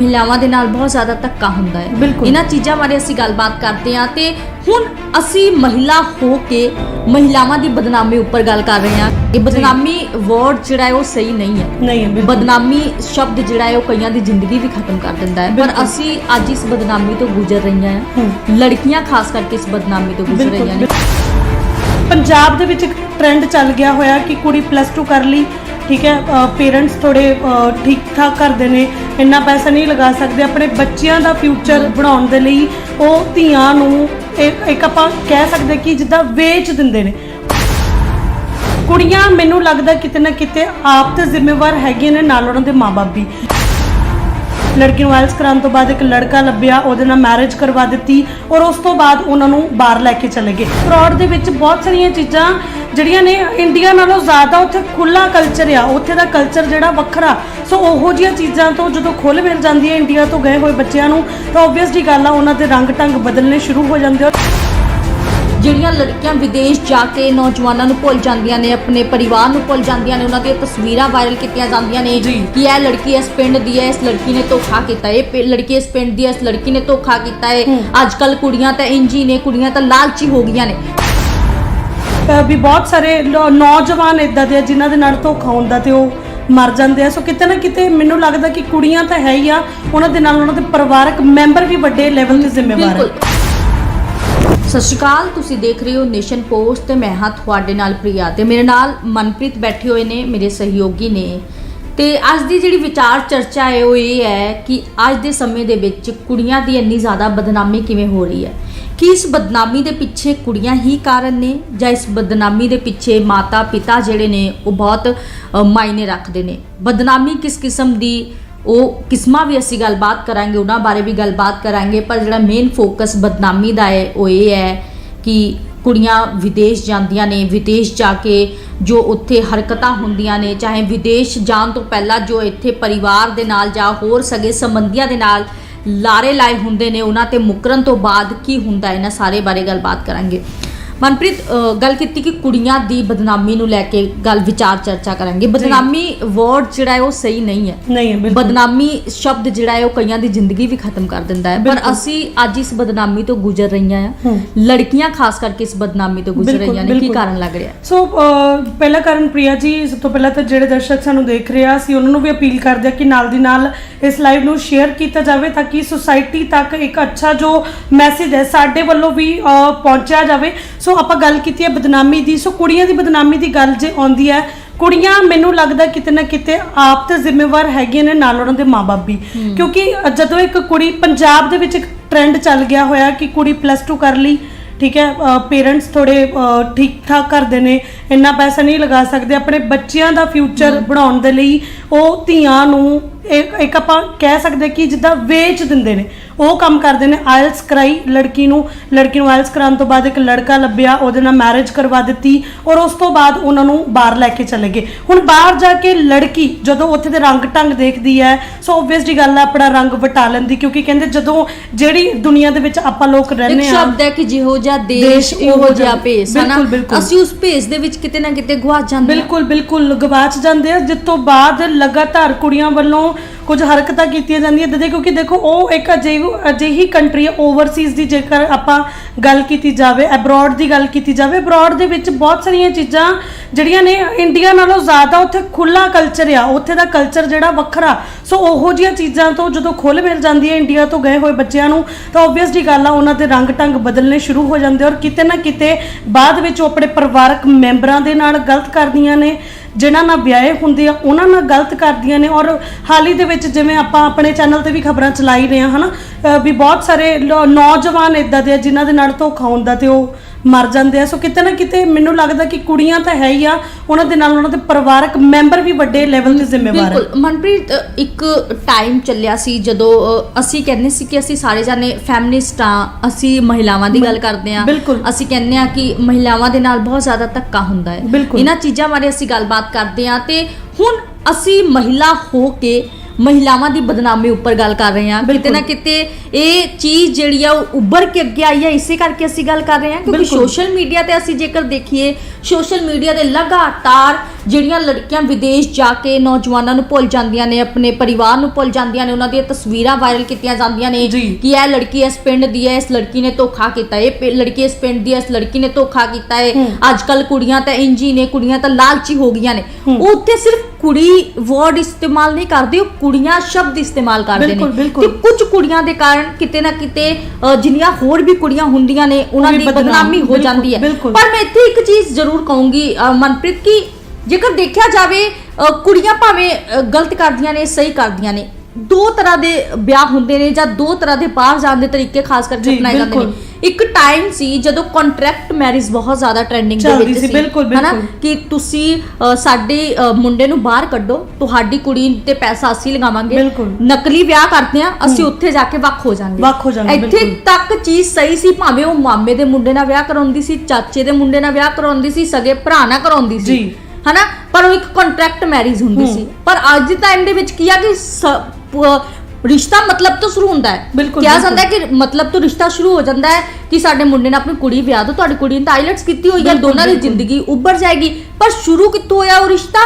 ਮਹਿਲਾਵਾਂ ਦੇ ਨਾਲ ਬਹੁਤ ਜ਼ਿਆਦਾ ਧੱਕਾ ਹੁੰਦਾ ਹੈ। ਬਿਲਕੁਲ। ਇਹਨਾਂ ਚੀਜ਼ਾਂ ਬਾਰੇ ਅਸੀਂ ਗੱਲਬਾਤ ਕਰਦੇ ਹਾਂ ਤੇ ਹੁਣ ਅਸੀਂ ਮਹਿਲਾ ਹੋ ਕੇ ਮਹਿਲਾਵਾਂ ਦੀ ਬਦਨਾਮੀ ਉੱਪਰ ਗੱਲ ਕਰ ਰਹੇ ਹਾਂ। ਇਹ ਬਦਨਾਮੀ ਵਰਡ ਜਿਹੜਾ ਹੈ ਉਹ ਸਹੀ ਨਹੀਂ ਹੈ। ਨਹੀਂ ਹੈ ਬਿਲਕੁਲ। ਬਦਨਾਮੀ ਸ਼ਬਦ ਜਿਹੜਾ ਹੈ ਉਹ ਕਈਆਂ ਦੀ ਜ਼ਿੰਦਗੀ ਵੀ ਖਤਮ ਕਰ ਦਿੰਦਾ ਹੈ। ਪਰ ਬਿਲਕੁਲ। ਅਸੀਂ ਅੱਜ ਇਸ ਬਦਨਾਮੀ ਤੋਂ ਗੁਜ਼ਰ ਰਹੀਆਂ ਹਾਂ। ਹੂੰ। ਲੜਕੀਆਂ ਖਾਸ ਕਰਕੇ ਇਸ ਬਦਨਾਮੀ ਤੋਂ ਗੁਜ਼ਰ ਬਿਲਕੁਲ, ਰਹੀਆਂ ਨੇ। ਪੰਜਾਬ ਦੇ ਵਿੱਚ ਇੱਕ ਟ੍ਰੈਂਡ ਚੱਲ ਗਿਆ ਹੋਇਆ ਕਿ ਕੁੜੀ ਪਲੱਸ 2 ਕਰ ਲਈ। ਠੀਕ ਹੈ ਪੇਰੈਂਟਸ ਥੋੜੇ ਠੀਕ ਠਾਕ ਕਰਦੇ ਨੇ, ਇੰਨਾ ਪੈਸਾ ਨਹੀਂ ਲਗਾ ਸਕਦੇ, ਆਪਣੇ ਬੱਚਿਆਂ ਦਾ ਫਿਊਚਰ ਬਣਾਉਣ ਦੇ ਲਈ ਉਹ ਧੀਆਂ ਨੂੰ ਇੱਕ ਆਪਾਂ ਕਹਿ ਸਕਦੇ ਕਿ ਜਿੱਦਾਂ ਵੇਚ ਦਿੰਦੇ ਨੇ। ਕੁੜੀਆਂ, ਮੈਨੂੰ ਲੱਗਦਾ ਕਿਤੇ ਨਾ ਕਿਤੇ ਆਪ ਤੇ ਜ਼ਿੰਮੇਵਾਰ ਹੈਗੀਆਂ ਨੇ ਨਾਲ ਉਹਨਾਂ ਦੇ ਮਾਪੇ ਵੀ। ਲੜਕੀ ਨੂੰ ਐਲਸ ਕਰਾਉਣ ਤੋਂ ਬਾਅਦ ਇੱਕ ਲੜਕਾ ਲੱਭਿਆ, ਉਹਦੇ ਨਾਲ ਮੈਰਿਜ ਕਰਵਾ ਦਿੱਤੀ ਔਰ ਉਸ ਤੋਂ ਬਾਅਦ ਉਹਨਾਂ ਨੂੰ ਬਾਹਰ ਲੈ ਕੇ ਚਲੇ ਗਏ। ਫਰਾਡ ਦੇ ਵਿੱਚ ਬਹੁਤ ਸਾਰੀਆਂ ਚੀਜ਼ਾਂ ਜਿਹੜੀਆਂ ਨੇ ਇੰਡੀਆ ਨਾਲੋਂ ਜ਼ਿਆਦਾ ਉੱਥੇ ਖੁੱਲਾ ਕਲਚਰ ਆ, ਉੱਥੇ ਦਾ ਕਲਚਰ ਜਿਹੜਾ ਵੱਖਰਾ। ਸੋ ਉਹੋ ਜਿਹੀਆਂ ਚੀਜ਼ਾਂ ਤੋਂ ਜਦੋਂ ਖੁੱਲ ਮਿਲ ਜਾਂਦੀ ਹੈ ਇੰਡੀਆ ਤੋਂ ਗਏ ਹੋਏ ਬੱਚਿਆਂ ਨੂੰ, ਤਾਂ ਆਬਵੀਅਸਲੀ ਗੱਲ ਆ, ਉਹਨਾਂ ਦੇ ਰੰਗ ਢੰਗ ਬਦਲਨੇ ਸ਼ੁਰੂ ਹੋ ਜਾਂਦੇ ਆ। ਜਿਹੜੀਆਂ ਲੜਕੀਆਂ ਵਿਦੇਸ਼ ਜਾ ਕੇ ਨੌਜਵਾਨਾਂ ਨੂੰ ਭੁੱਲ ਜਾਂਦੀਆਂ ਨੇ ਆਪਣੇ ਪਰਿਵਾਰ ਨੂੰ ਭੁੱਲ ਜਾਂਦੀਆਂ ਨੇ ਉਹਨਾਂ ਦੀਆਂ ਤਸਵੀਰਾਂ ਵਾਇਰਲ ਕੀਤੀਆਂ ਜਾਂਦੀਆਂ ਨੇ। ਕਿ ਇਹ ਲੜਕੀ ਇਸ ਪਿੰਡ ਦੀ ਹੈ ਇਸ ਲੜਕੀ ਨੇ ਧੋਖਾ ਕੀਤਾ ਇਹ ਲੜਕੀ ਇਸ ਪਿੰਡ ਦੀ ਹੈ ਇਸ ਲੜਕੀ ਨੇ ਧੋਖਾ ਕੀਤਾ ਹੈ। ਅੱਜ ਕੱਲ ਕੁੜੀਆਂ ਤਾਂ ਇੰਜੀ ਨੇ ਕੁੜੀਆਂ ਤਾਂ ਲਾਲਚੀ ਹੋ ਗਈਆਂ ਨੇ। ਵੀ ਬਹੁਤ ਸਾਰੇ ਨੌਜਵਾਨ ਇਦਾਂ ਦੇ ਆ ਜਿਨ੍ਹਾਂ ਦੇ ਨਾਲ ਧੋਖਾ ਹੁੰਦਾ ਤੇ ਉਹ ਮਰ ਜਾਂਦੇ ਆ। ਸੋ ਕਿਤੇ ਨਾ ਕਿਤੇ ਮੈਨੂੰ ਲੱਗਦਾ ਕਿ ਕੁੜੀਆਂ ਤਾਂ ਹੈ ਹੀ ਆ ਉਹਨਾਂ ਦੇ ਨਾਲ ਉਹਨਾਂ ਦੇ ਪਰਿਵਾਰਕ ਮੈਂਬਰ ਵੀ ਵੱਡੇ ਲੈਵਲ ਤੇ ਜ਼ਿੰਮੇਵਾਰ ਹੈ ਸਤਿ ਸ਼੍ਰੀ ਅਕਾਲ, ਤੁਸੀਂ ਦੇਖ ਰਹੇ ਹੋ ਨੇਸ਼ਨ ਪੋਸਟ ਤੇ ਮੈਂ ਹਾਂ ਤੁਹਾਡੇ ਨਾਲ ਪ੍ਰਿਆ ਤੇ ਮੇਰੇ ਨਾਲ ਮਨਪ੍ਰੀਤ ਬੈਠੇ ਹੋਏ ਨੇ, ਮੇਰੇ ਸਹਿਯੋਗੀ ਨੇ। ਤੇ ਅੱਜ ਦੀ ਜਿਹੜੀ ਵਿਚਾਰ ਚਰਚਾ ਹੈ, ਉਹ ਇਹ ਹੈ ਕਿ ਅੱਜ ਦੇ ਸਮੇਂ ਦੇ ਵਿੱਚ ਕੁੜੀਆਂ ਦੀ ਇੰਨੀ ਜ਼ਿਆਦਾ ਬਦਨਾਮੀ ਕਿਵੇਂ ਹੋ ਰਹੀ ਹੈ? ਕਿ ਇਸ ਬਦਨਾਮੀ ਦੇ ਪਿੱਛੇ ਕੁੜੀਆਂ ਹੀ ਕਾਰਨ ਨੇ, ਜਾਂ ਇਸ ਬਦਨਾਮੀ ਦੇ ਪਿੱਛੇ ਮਾਤਾ ਪਿਤਾ ਜਿਹੜੇ ਨੇ, ਉਹ ਬਹੁਤ ਮਾਇਨੇ ਰੱਖਦੇ ਨੇ? ਬਦਨਾਮੀ ਕਿਸ ਕਿਸਮ ਦੀ ਉਹ ਕਿਸਮਾਂ ਵੀ ਅਸੀਂ ਗੱਲਬਾਤ ਕਰਾਂਗੇ, ਉਹਨਾਂ ਬਾਰੇ ਵੀ ਗੱਲਬਾਤ ਕਰਾਂਗੇ, ਪਰ ਜਿਹੜਾ ਮੇਨ ਫੋਕਸ ਬਦਨਾਮੀ ਦਾ ਹੈ, ਉਹ ਇਹ ਹੈ ਕਿ ਕੁੜੀਆਂ ਵਿਦੇਸ਼ ਜਾਂਦੀਆਂ ਨੇ, ਵਿਦੇਸ਼ ਜਾ ਕੇ ਜੋ ਉੱਥੇ ਹਰਕਤਾਂ ਹੁੰਦੀਆਂ ਨੇ, ਚਾਹੇ ਵਿਦੇਸ਼ ਜਾਣ ਤੋਂ ਪਹਿਲਾਂ ਜੋ ਇੱਥੇ ਪਰਿਵਾਰ ਦੇ ਨਾਲ ਜਾਂ ਹੋਰ ਸਗੇ ਸੰਬੰਧੀਆਂ ਦੇ ਨਾਲ ਲਾਰੇ ਲਾਏ ਹੁੰਦੇ ਨੇ, ਉਹਨਾਂ ਤੇ ਮੁਕਰਨ ਤੋਂ ਬਾਅਦ ਕੀ ਹੁੰਦਾ, ਇਹਨਾਂ ਸਾਰੇ ਬਾਰੇ ਗੱਲਬਾਤ ਕਰਾਂਗੇ। ਮਨਪ੍ਰੀਤ ਅ, ਗੱਲ ਕੀਤੀ ਕਿ ਕੁੜੀਆਂ ਦੀ ਬਦਨਾਮੀ ਨੂੰ ਲੈ ਕੇ ਗੱਲ ਵਿਚਾਰ ਚਰਚਾ ਕਰਾਂਗੇ। ਬਦਨਾਮੀ ਵਰਡ ਜਿਹੜਾ ਹੈ ਉਹ ਸਹੀ ਨਹੀਂ ਹੈ। ਨਹੀਂ ਹੈ ਬਿਲਕੁਲ। ਬਦਨਾਮੀ ਸ਼ਬਦ ਜਿਹੜਾ ਹੈ ਉਹ ਕਈਆਂ ਦੀ ਜ਼ਿੰਦਗੀ ਵੀ ਖਤਮ ਕਰ ਦਿੰਦਾ ਹੈ। ਪਰ ਬਿਲਕੁਲ। ਅਸੀਂ ਅੱਜ ਇਸ ਬਦਨਾਮੀ ਤੋਂ ਗੁਜ਼ਰ ਰਹੀਆਂ ਹੂੰ। ਲੜਕੀਆਂ ਖਾਸ ਕਰਕੇ ਇਸ ਬਦਨਾਮੀ ਤੋਂ ਗੁਜ਼ਰ ਬਿਲਕੁਲ, ਰਹੀਆਂ ਨੇ। ਕੀ ਬਿਲਕੁਲ। ਕਾਰਨ ਲੱਗ ਰਿਹਾ? ਸੋ ਅਹ, ਪਹਿਲਾ ਕਾਰਨ ਪ੍ਰਿਆ ਜੀ ਸਭ ਤੋਂ ਪਹਿਲਾਂ ਤਾਂ ਜਿਹੜੇ ਦਰਸ਼ਕ ਸਾਨੂੰ ਦੇਖ ਰਹੇ ਆ ਅਸੀਂ ਉਹਨਾਂ ਨੂੰ ਵੀ ਅਪੀਲ ਕਰਦੇ ਆ ਕਿ ਨਾਲ ਦੀ ਨਾਲ ਇਸ ਲਾਈਵ ਨੂੰ ਸ਼ੇਅਰ ਕੀਤਾ ਜਾਵੇ ਤਾਂ ਕਿ ਸੁਸਾਇਟੀ ਤੱਕ ਇੱਕ ਅੱਛਾ ਜੋ ਮੈਸੇਜ ਹੈ ਸਾਡੇ ਵੱਲੋਂ ਵੀ ਅਹ, ਪਹੁੰਚਿਆ ਜਾਵੇ। ਸੋ ਆਪਾਂ ਗੱਲ ਕੀਤੀ ਹੈ ਬਦਨਾਮੀ ਦੀ। ਸੋ ਕੁੜੀਆਂ ਦੀ ਬਦਨਾਮੀ ਦੀ ਗੱਲ ਜੇ ਆਉਂਦੀ ਹੈ ਕੁੜੀਆਂ ਮੈਨੂੰ ਲੱਗਦਾ ਕਿਤੇ ਨਾ ਕਿਤੇ ਆਪ ਤੇ ਜ਼ਿੰਮੇਵਾਰ ਹੈਗੀਆਂ ਨੇ ਨਾਲ ਉਹਨਾਂ ਦੇ ਮਾਪੇ ਵੀ। ਕਿਉਂਕਿ ਜਦੋਂ ਇੱਕ ਕੁੜੀ ਪੰਜਾਬ ਦੇ ਵਿੱਚ ਇੱਕ ਟ੍ਰੈਂਡ ਚੱਲ ਗਿਆ ਹੋਇਆ ਕਿ ਕੁੜੀ ਪਲੱਸ 2 ਕਰ ਲਈ ਠੀਕ ਹੈ ਪੇਰੈਂਟਸ ਥੋੜੇ ਠੀਕ ਠਾਕ ਕਰਦੇ ਨੇ ਇੰਨਾ ਪੈਸਾ ਨਹੀਂ ਲਗਾ ਸਕਦੇ ਆਪਣੇ ਬੱਚਿਆਂ ਦਾ ਫਿਊਚਰ ਬਣਾਉਣ ਦੇ ਲਈ ਉਹ ਧੀਆਂ ਨੂੰ ਇੱਕ ਆਪਾਂ ਕਹਿ ਸਕਦੇ ਕਿ ਜਿੱਦਾਂ ਵੇਚ ਦਿੰਦੇ ਨੇ। ਉਹ ਕੰਮ ਕਰਦੇ ਨੇ ਆਇਲਸ ਕਰਾਈ ਲੜਕੀ ਨੂੰ ਲੜਕੀ ਨੂੰ ਆਇਲਸ ਕਰਾਉਣ ਤੋਂ ਬਾਅਦ ਇੱਕ ਲੜਕਾ ਲੱਭਿਆ ਉਹਦੇ ਨਾਲ ਮੈਰਿਜ ਕਰਵਾ ਦਿੱਤੀ ਔਰ ਉਸ ਤੋਂ ਬਾਅਦ ਉਹਨਾਂ ਨੂੰ ਬਾਹਰ ਲੈ ਕੇ ਚਲੇ ਗਏ ਹੁਣ ਬਾਹਰ ਜਾ ਕੇ ਲੜਕੀ ਜਦੋਂ ਉੱਥੇ ਦੇ ਰੰਗ ਢੰਗ ਦੇਖਦੀ ਹੈ ਸੋ ਆਬਵੀਅਸਲੀ ਗੱਲ ਹੈ ਆਪਣਾ ਰੰਗ ਵਟਾ ਲੈਂਦੀ ਕਿਉਂਕਿ ਕਹਿੰਦੇ ਜਦੋਂ ਜਿਹੜੀ ਦੁਨੀਆ ਦੇ ਵਿੱਚ ਆਪਾਂ ਲੋਕ ਰਹਿੰਦੇ ਆ ਸ਼ਬਦ ਹੈ ਕਿ ਜਿਹੋ ਜਿਹਾ ਦੇਸ਼ ਉਹੋ ਜਿਹਾ। ਭੇਸ ਹੈ ਨਾ ਬਿਲਕੁਲ, ਬਿਲਕੁਲ। ਅਸੀਂ ਉਸ ਭੇਸ ਦੇ ਵਿੱਚ ਕਿਤੇ ਨਾ ਕਿਤੇ ਗੁਆਚ ਜਾਂਦੇ ਬਿਲਕੁਲ ਬਿਲਕੁਲ ਗਵਾਚ ਜਾਂਦੇ ਆ ਜਿਸ ਤੋਂ ਬਾਅਦ ਲਗਾਤਾਰ ਕੁੜੀਆਂ ਵੱਲੋਂ ਕੁਝ ਹਰਕਤਾਂ ਕੀਤੀਆਂ ਜਾਂਦੀਆਂ ਦਦੇ, ਕਿਉਂਕਿ ਦੇਖੋ, ਉਹ ਇੱਕ ਅਜਿਹੀ ਅਜਿਹੀ ਕੰਟਰੀ ਹੈ ਓਵਰਸੀਜ਼ ਦੀ, ਜੇਕਰ ਆਪਾਂ ਗੱਲ ਕੀਤੀ ਜਾਵੇ ਅਬਰੋਡ ਦੀ ਗੱਲ ਕੀਤੀ ਜਾਵੇ ਅਬਰੋਡ ਦੇ ਵਿੱਚ ਬਹੁਤ ਸਾਰੀਆਂ ਚੀਜ਼ਾਂ ਜਿਹੜੀਆਂ ਨੇ ਇੰਡੀਆ ਨਾਲੋਂ ਜ਼ਿਆਦਾ ਉੱਥੇ ਖੁੱਲਾ ਕਲਚਰ ਆ, ਉੱਥੇ ਦਾ ਕਲਚਰ ਜਿਹੜਾ ਵੱਖਰਾ। ਸੋ ਉਹੋ ਜਿਹੀਆਂ ਚੀਜ਼ਾਂ ਤੋਂ ਜਦੋਂ ਖੁੱਲ ਮਿਲ ਜਾਂਦੀ ਹੈ ਇੰਡੀਆ ਤੋਂ ਗਏ ਹੋਏ ਬੱਚਿਆਂ ਨੂੰ, ਤਾਂ ਆਬਵੀਅਸਲੀ ਗੱਲ ਆ, ਉਹਨਾਂ ਦੇ ਰੰਗ ਢੰਗ ਬਦਲਨੇ ਸ਼ੁਰੂ ਹੋ ਜਾਂਦੇ ਔਰ ਕਿਤੇ ਨਾ ਕਿਤੇ ਬਾਅਦ ਵਿੱਚ ਉਹ ਆਪਣੇ ਪਰਿਵਾਰਕ ਮੈਂਬਰਾਂ ਦੇ ਨਾਲ ਗਲਤ ਕਰਦੀਆਂ ਨੇ। ਜਿਨ੍ਹਾਂ ਨਾਲ ਵਿਆਹੇ ਹੁੰਦੇ ਆ, ਉਹਨਾਂ ਨਾਲ ਗਲਤ ਕਰਦੀਆਂ ਨੇ ਔਰ ਹਾਲ ਹੀ ਦੇ ਵਿੱਚ ਜਿਵੇਂ ਆਪਾਂ ਆਪਣੇ ਚੈਨਲ ਤੇ ਵੀ ਖਬਰਾਂ ਚਲਾਈ ਰਹੇ ਆ ਹਨਾ? ਅਹ ਵੀ ਬਹੁਤ ਸਾਰੇ ਲੋ- ਨੌਜਵਾਨ ਇਦਾਂ ਦੇ ਆ ਜਿਨ੍ਹਾਂ ਦੇ ਨਾਲ ਧੋਖਾ ਹੁੰਦਾ ਤੇ ਉਹ ਮਰ ਜਾਂਦੇ ਆ। ਸੋ ਕਿਤੇ ਨਾ ਕਿਤੇ ਮੈਨੂੰ ਲੱਗਦਾ ਕਿ ਕੁੜੀਆਂ ਤਾਂ ਹੈ ਹੀ ਆ ਉਹਨਾਂ ਦੇ ਨਾਲ ਉਹਨਾਂ ਦੇ ਪਰਿਵਾਰਕ ਮੈਂਬਰ ਵੀ ਵੱਡੇ ਲੈਵਲ ਤੇ ਜ਼ਿੰਮੇਵਾਰ ਬਿਲਕੁਲ। ਮਨਪ੍ਰੀਤ ਅ, ਇੱਕ ਟਾਈਮ ਚੱਲਿਆ ਸੀ ਜਦੋਂ ਅ, ਅਸੀਂ ਕਹਿੰਦੇ ਸੀ ਕਿ ਅਸੀਂ ਸਾਰੇ ਜਾਨੇ ਫੈਮਿਨਿਸਟ ਆ ਅਸੀਂ ਮਹਿਲਾਵਾਂ ਦੀ ਗੱਲ ਕਰਦੇ ਆ। ਬਿਲਕੁਲ। ਅਸੀਂ ਕਹਿੰਦੇ ਆ ਕਿ ਮਹਿਲਾਵਾਂ ਦੇ ਨਾਲ ਬਹੁਤ ਜ਼ਿਆਦਾ ਧੱਕਾ ਹੁੰਦਾ ਹੈ। ਬਿਲਕੁਲ। ਇਹਨਾਂ ਚੀਜ਼ਾਂ ਬਾਰੇ ਅਸੀਂ ਗੱਲਬਾਤ ਕਰਦੇ ਆ ਤੇ ਹੁਣ ਅਸੀਂ ਮਹਿਲਾ ਹੋ ਕੇ ਮਹਿਲਾਵਾਂ ਦੀ ਬਦਨਾਮੀ ਉੱਪਰ ਗੱਲ ਕਰ ਰਹੇ ਹਾਂ ਕਿਤੇ। ਨਾ ਕਿਤੇ ਇਹ ਚੀਜ਼ ਜਿਹੜੀ ਆ ਉਹ ਉੱਭਰ ਕੇ ਅੱਗੇ ਆਈ ਹੈ ਇਸੇ ਕਰਕੇ ਅਸੀਂ ਗੱਲ ਕਰ ਰਹੇ ਹਾਂ ਕਿਉਂਕਿ। ਸੋਸ਼ਲ ਮੀਡੀਆ ਤੇ ਅਸੀਂ ਜੇਕਰ ਦੇਖੀਏ ਸੋਸ਼ਲ ਮੀਡੀਆ ਦੇ ਲਗਾਤਾਰ ਜਿਹੜੀਆਂ ਲੜਕੀਆਂ ਵਿਦੇਸ਼ ਜਾ ਕੇ ਨੌਜਵਾਨਾਂ ਨੂੰ ਭੁੱਲ ਜਾਂਦੀਆਂ ਨੇ ਆਪਣੇ ਪਰਿਵਾਰ ਨੂੰ ਭੁੱਲ ਜਾਂਦੀਆਂ ਨੇ ਉਹਨਾਂ ਦੀਆਂ ਤਸਵੀਰਾਂ ਵਾਇਰਲ ਕੀਤੀਆਂ ਜਾਂਦੀਆਂ ਨੇ। ਕਿ ਇਹ ਲੜਕੀ ਇਸ ਪਿੰਡ ਦੀ ਹੈ ਇਸ ਲੜਕੀ ਨੇ ਧੋਖਾ ਕੀਤਾ ਇਹ ਲੜਕੀ ਇਸ ਪਿੰਡ ਦੀ ਹੈ ਇਸ ਲੜਕੀ ਨੇ ਧੋਖਾ ਕੀਤਾ ਹੈ। ਅੱਜ ਕੱਲ ਕੁੜੀਆਂ ਤਾਂ ਇੰਜੀ ਨੇ ਕੁੜੀਆਂ ਤਾਂ ਲਾਲਚੀ ਹੋ ਗਈਆਂ ਨੇ। ਉਹ ਉੱਥੇ ਸਿਰਫ ਕੁੜੀ ਵਰਡ ਇਸਤੇਮਾਲ ਨਹੀਂ ਕਰਦੇ ਉਹ ਕੁੜੀਆਂ ਸ਼ਬਦ ਇਸਤੇਮਾਲ ਕਰਦੇ ਨੇ ਬਿਲਕੁਲ। ਤੇ ਕੁਝ ਕੁੜੀਆਂ ਦੇ ਕਾਰਨ ਕਿਤੇ ਨਾ ਕਿਤੇ ਅ, ਜਿੰਨੀਆਂ ਹੋਰ ਵੀ ਕੁੜੀਆਂ ਹੁੰਦੀਆਂ ਨੇ ਉਹਨਾਂ ਵੀ ਦੀ ਬਦਨਾਮ, ਬਦਨਾਮੀ ਹੋ ਬਿਲਕੁਲ, ਜਾਂਦੀ ਹੈ ਬਿਲਕੁਲ। ਪਰ ਮੈਂ ਇੱਥੇ ਇੱਕ ਚੀਜ਼ ਜ਼ਰੂਰ ਕਹੂੰਗੀ ਅ, ਮਨਪ੍ਰੀਤ ਕਿ ਜੇਕਰ ਦੇਖਿਆ ਜਾਵੇ ਅ, ਕੁੜੀਆਂ ਭਾਵੇਂ ਅ, ਗਲਤ ਕਰਦੀਆਂ ਨੇ ਸਹੀ ਕਰਦੀਆਂ ਨੇ ਦੋ ਤਰ੍ਹਾਂ ਦੇ ਵਿਆਹ ਹੁੰਦੇ ਨੇ ਜਾਂ ਦੋ ਤਰ੍ਹਾਂ ਦੇ ਬਾਹਰ ਜਾਣ ਦੇ ਤਰੀਕੇ ਖਾਸ ਕਰਕੇ ਜੀ, ਅਪਣਾਏ ਜਾਂਦੇ ਨੇ ਬਿਲਕੁਲ। ਇੱਕ ਟਾਈਮ ਸੀ ਜਦੋਂ ਕੰਟਰੈਕਟ ਮੈਰਿਜ ਬਹੁਤ ਜ਼ਿਆਦਾ ਟ੍ਰੈਂਡਿੰਗ ਦੇ ਚੱਲਦੀ ਵਿੱਚ ਸੀ, ਬਿਲਕੁਲ, ਹਨਾ? ਕਿ ਤੁਸੀਂ ਅ, ਸਾਡੇ ਅ, ਮੁੰਡੇ ਨੂੰ ਬਾਹਰ ਕੱਢੋ ਤੁਹਾਡੀ ਕੁੜੀ ਤੇ ਪੈਸਾ ਅਸੀਂ ਲਗਾਵਾਂਗੇ ਬਿਲਕੁਲ। ਨਕਲੀ ਵਿਆਹ ਕਰਦੇ ਆ ਅਸੀਂ ਉੱਥੇ ਜਾ ਕੇ ਵੱਖ ਹੋ ਜਾਾਂਗੇ ਵੱਖ ਹੋ ਜਾਵਾਂਗੇ, ਇੱਥੇ ਬਿਲਕੁਲ। ਤੱਕ ਚੀਜ਼ ਸਹੀ ਸੀ ਭਾਵੇਂ ਉਹ ਮਾਮੇ ਦੇ ਮੁੰਡੇ ਨਾਲ ਵਿਆਹ ਕਰਾਉਂਦੀ ਸੀ ਚਾਚੇ ਦੇ ਮੁੰਡੇ ਨਾਲ ਵਿਆਹ ਕਰਾਉਂਦੀ ਸੀ ਸਗੇ ਭਰਾ ਨਾਲ ਕਰਾਉਂਦੀ ਸੀ ਜੀ। ਹਨਾ ਪਰ ਉਹ ਇੱਕ ਕੰਟਰੈਕਟ ਮੈਰਿਜ ਹੁੰਦੀ। ਸੀ ਪਰ ਅੱਜ ਦੇ ਟਾਈਮ ਦੇ ਵਿੱਚ ਕੀ ਆ ਕਿ ਸ- ਪ- ਰਿਸ਼ਤਾ ਮਤਲਬ ਤੋਂ ਸ਼ੁਰੂ ਹੁੰਦਾ ਹੈ। ਬਿਲਕੁਲ, ਕਿਹਾ ਬਿਲਕੁਲ। ਜਾਂਦਾ ਹੈ ਕਿ ਮਤਲਬ ਤੋਂ ਰਿਸ਼ਤਾ ਸ਼ੁਰੂ ਹੋ ਜਾਂਦਾ ਹੈ ਕਿ ਸਾਡੇ ਮੁੰਡੇ ਨੇ ਆਪਣੀ ਕੁੜੀ ਵਿਆਹ ਦੋ ਤੁਹਾਡੀ ਕੁੜੀ ਨੇ ਤਾਂ ਆਈਲੈਟਸ ਕੀਤੀ ਹੋਈ ਹੈ ਬਿਲਕੁਲ, ਦੋਨਾਂ ਦੀ ਬਿਲਕੁਲ। ਜ਼ਿੰਦਗੀ ਉੱਭਰ ਜਾਏਗੀ। ਪਰ ਸ਼ੁਰੂ ਕਿੱਥੋਂ ਹੋਇਆ ਉਹ ਰਿਸ਼ਤਾ?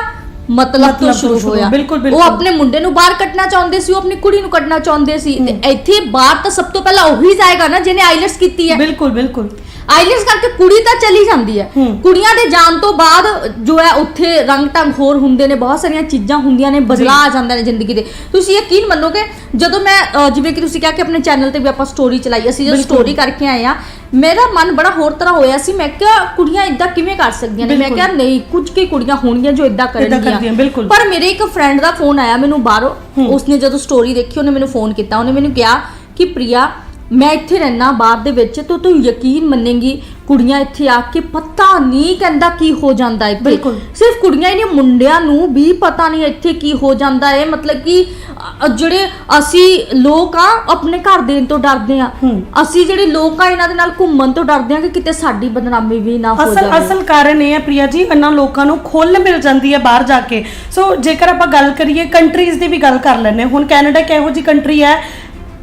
ਮਤਲਬ ਤੋਂ ਸ਼ੁਰੂ ਹੋਇਆ। ਬਿਲਕੁਲ, ਉਹ ਬਿਲਕੁਲ। ਆਪਣੇ ਮੁੰਡੇ ਨੂੰ ਬਾਹਰ ਕੱਢਣਾ ਚਾਹੁੰਦੇ ਸੀ ਉਹ ਆਪਣੀ ਕੁੜੀ ਨੂੰ ਕੱਢਣਾ ਚਾਹੁੰਦੇ ਸੀ। ਤੇ ਇੱਥੇ ਬਾਹਰ ਤਾਂ ਸਭ ਤੋਂ ਪਹਿਲਾਂ ਉਹੀ ਜਾਏਗਾ ਨਾ ਜਿਹਨੇ ਆਈਲੈਟਸ ਕੀਤੀ ਹੈ। ਬਿਲਕੁਲ ਬਿਲਕੁਲ। ਆਈਲੈਟਸ ਕਰਕੇ ਕੁੜੀ ਤਾਂ ਚਲੀ ਜਾਂਦੀ ਹੈ। ਕੁੜੀਆਂ ਦੇ ਜਾਣ ਤੋਂ ਬਾਅਦ ਜੋ ਹੈ ਉੱਥੇ ਰੰਗ ਢੰਗ ਹੋਰ ਹੁੰਦੇ ਨੇ ਬਹੁਤ ਸਾਰੀਆਂ ਚੀਜ਼ਾਂ ਹੁੰਦੀਆਂ ਨੇ ਬਦਲਾ ਆ ਜਾਂਦਾ ਨੇ ਜ਼ਿੰਦਗੀ ਦੇ ਤੁਸੀਂ ਯਕੀਨ ਮੰਨੋਗੇ ਜਦੋਂ ਮੈਂ ਅ, ਜਿਵੇਂ ਕਿ ਤੁਸੀਂ ਕਿਹਾ ਕਿ ਆਪਣੇ ਚੈਨਲ ਤੇ ਵੀ ਆਪਾਂ ਸਟੋਰੀ ਚਲਾਈ ਅਸੀਂ ਜਦੋਂ ਬਿਲਕੁਲ। ਸਟੋਰੀ ਕਰਕੇ ਆਏ ਆ ਮੇਰਾ ਮਨ ਬੜਾ ਹੋਰ ਤਰ੍ਹਾਂ ਹੋਇਆ ਸੀ ਮੈਂ ਕਿਹਾ ਕੁੜੀਆਂ ਇਦਾਂ ਕਿਵੇਂ ਕਰ ਸਕਦੀਆਂ ਨੇ ਮੈਂ ਬਿਲਕੁਲ। ਕਿਹਾ ਨਹੀਂ ਕੁਝ ਕੀ ਕੁੜੀਆਂ ਹੋਣਗੀਆਂ ਜੋ ਇਦਾਂ ਕਰਦੀਆਂ, ਕਰਨਗੀਆਂ ਬਿਲਕੁਲ। ਪਰ ਮੇਰੇ ਇੱਕ ਫਰੈਂਡ ਦਾ ਫੋਨ ਆਇਆ ਮੈਨੂੰ ਬਾਹਰੋਂ ਹੂੰ। ਉਸਨੇ ਜਦੋਂ ਸਟੋਰੀ ਦੇਖੀ ਉਹਨੇ ਮੈਨੂੰ ਫੋਨ ਕੀਤਾ ਉਹਨੇ ਮੈਨੂੰ ਕਿਹਾ ਕਿ ਪ੍ਰਿਆ ਮੈਂ ਇੱਥੇ ਰਹਿਣਾ ਬਾਹਰ ਦੇ ਵਿੱਚ ਤੇ ਤੂੰ ਯਕੀਨ ਮੰਨੇਗੀ ਕੁੜੀਆਂ ਇੱਥੇ ਆ ਕੇ ਪਤਾ ਨਹੀਂ ਕਹਿੰਦਾ ਕੀ ਹੋ ਜਾਂਦਾ ਇੱਥੇ ਬਿਲਕੁਲ। ਸਿਰਫ ਕੁੜੀਆਂ ਹੀ ਨਹੀਂ ਮੁੰਡਿਆਂ ਨੂੰ ਵੀ ਪਤਾ ਨਹੀਂ ਇੱਥੇ ਕੀ ਹੋ ਜਾਂਦਾ ਹੈ ਮਤਲਬ ਕਿ ਅ, ਜਿਹੜੇ ਅਸੀਂ ਲੋਕ ਆ ਆਪਣੇ ਘਰ ਦੇਣ ਤੋਂ ਡਰਦੇ ਆ ਹੂੰ। ਅਸੀਂ ਜਿਹੜੇ ਲੋਕ ਆ ਇਹਨਾਂ ਦੇ ਨਾਲ ਘੁੰਮਣ ਤੋਂ ਡਰਦੇ ਆ ਕਿ ਕਿਤੇ ਸਾਡੀ ਬਦਨਾਮੀ ਵੀ ਨਾ ਹੋ ਅਸਲ ਜਾਵੇ ਅਸਲ ਕਾਰਨ ਇਹ ਹੈ ਪ੍ਰਿਆ ਜੀ ਇਹਨਾਂ ਲੋਕਾਂ ਨੂੰ ਖੁੱਲ ਮਿਲ ਜਾਂਦੀ ਹੈ ਬਾਹਰ ਜਾ ਕੇ ਸੋ ਜੇਕਰ ਆਪਾਂ ਗੱਲ ਕਰੀਏ ਕੰਟਰੀਜ਼ ਦੀ ਵੀ ਗੱਲ ਕਰ ਲੈਂਦੇ ਹਾਂ। ਹੁਣ ਕੈਨੇਡਾ ਕਿਹੋ ਜੀ ਕੰਟਰੀ ਹੈ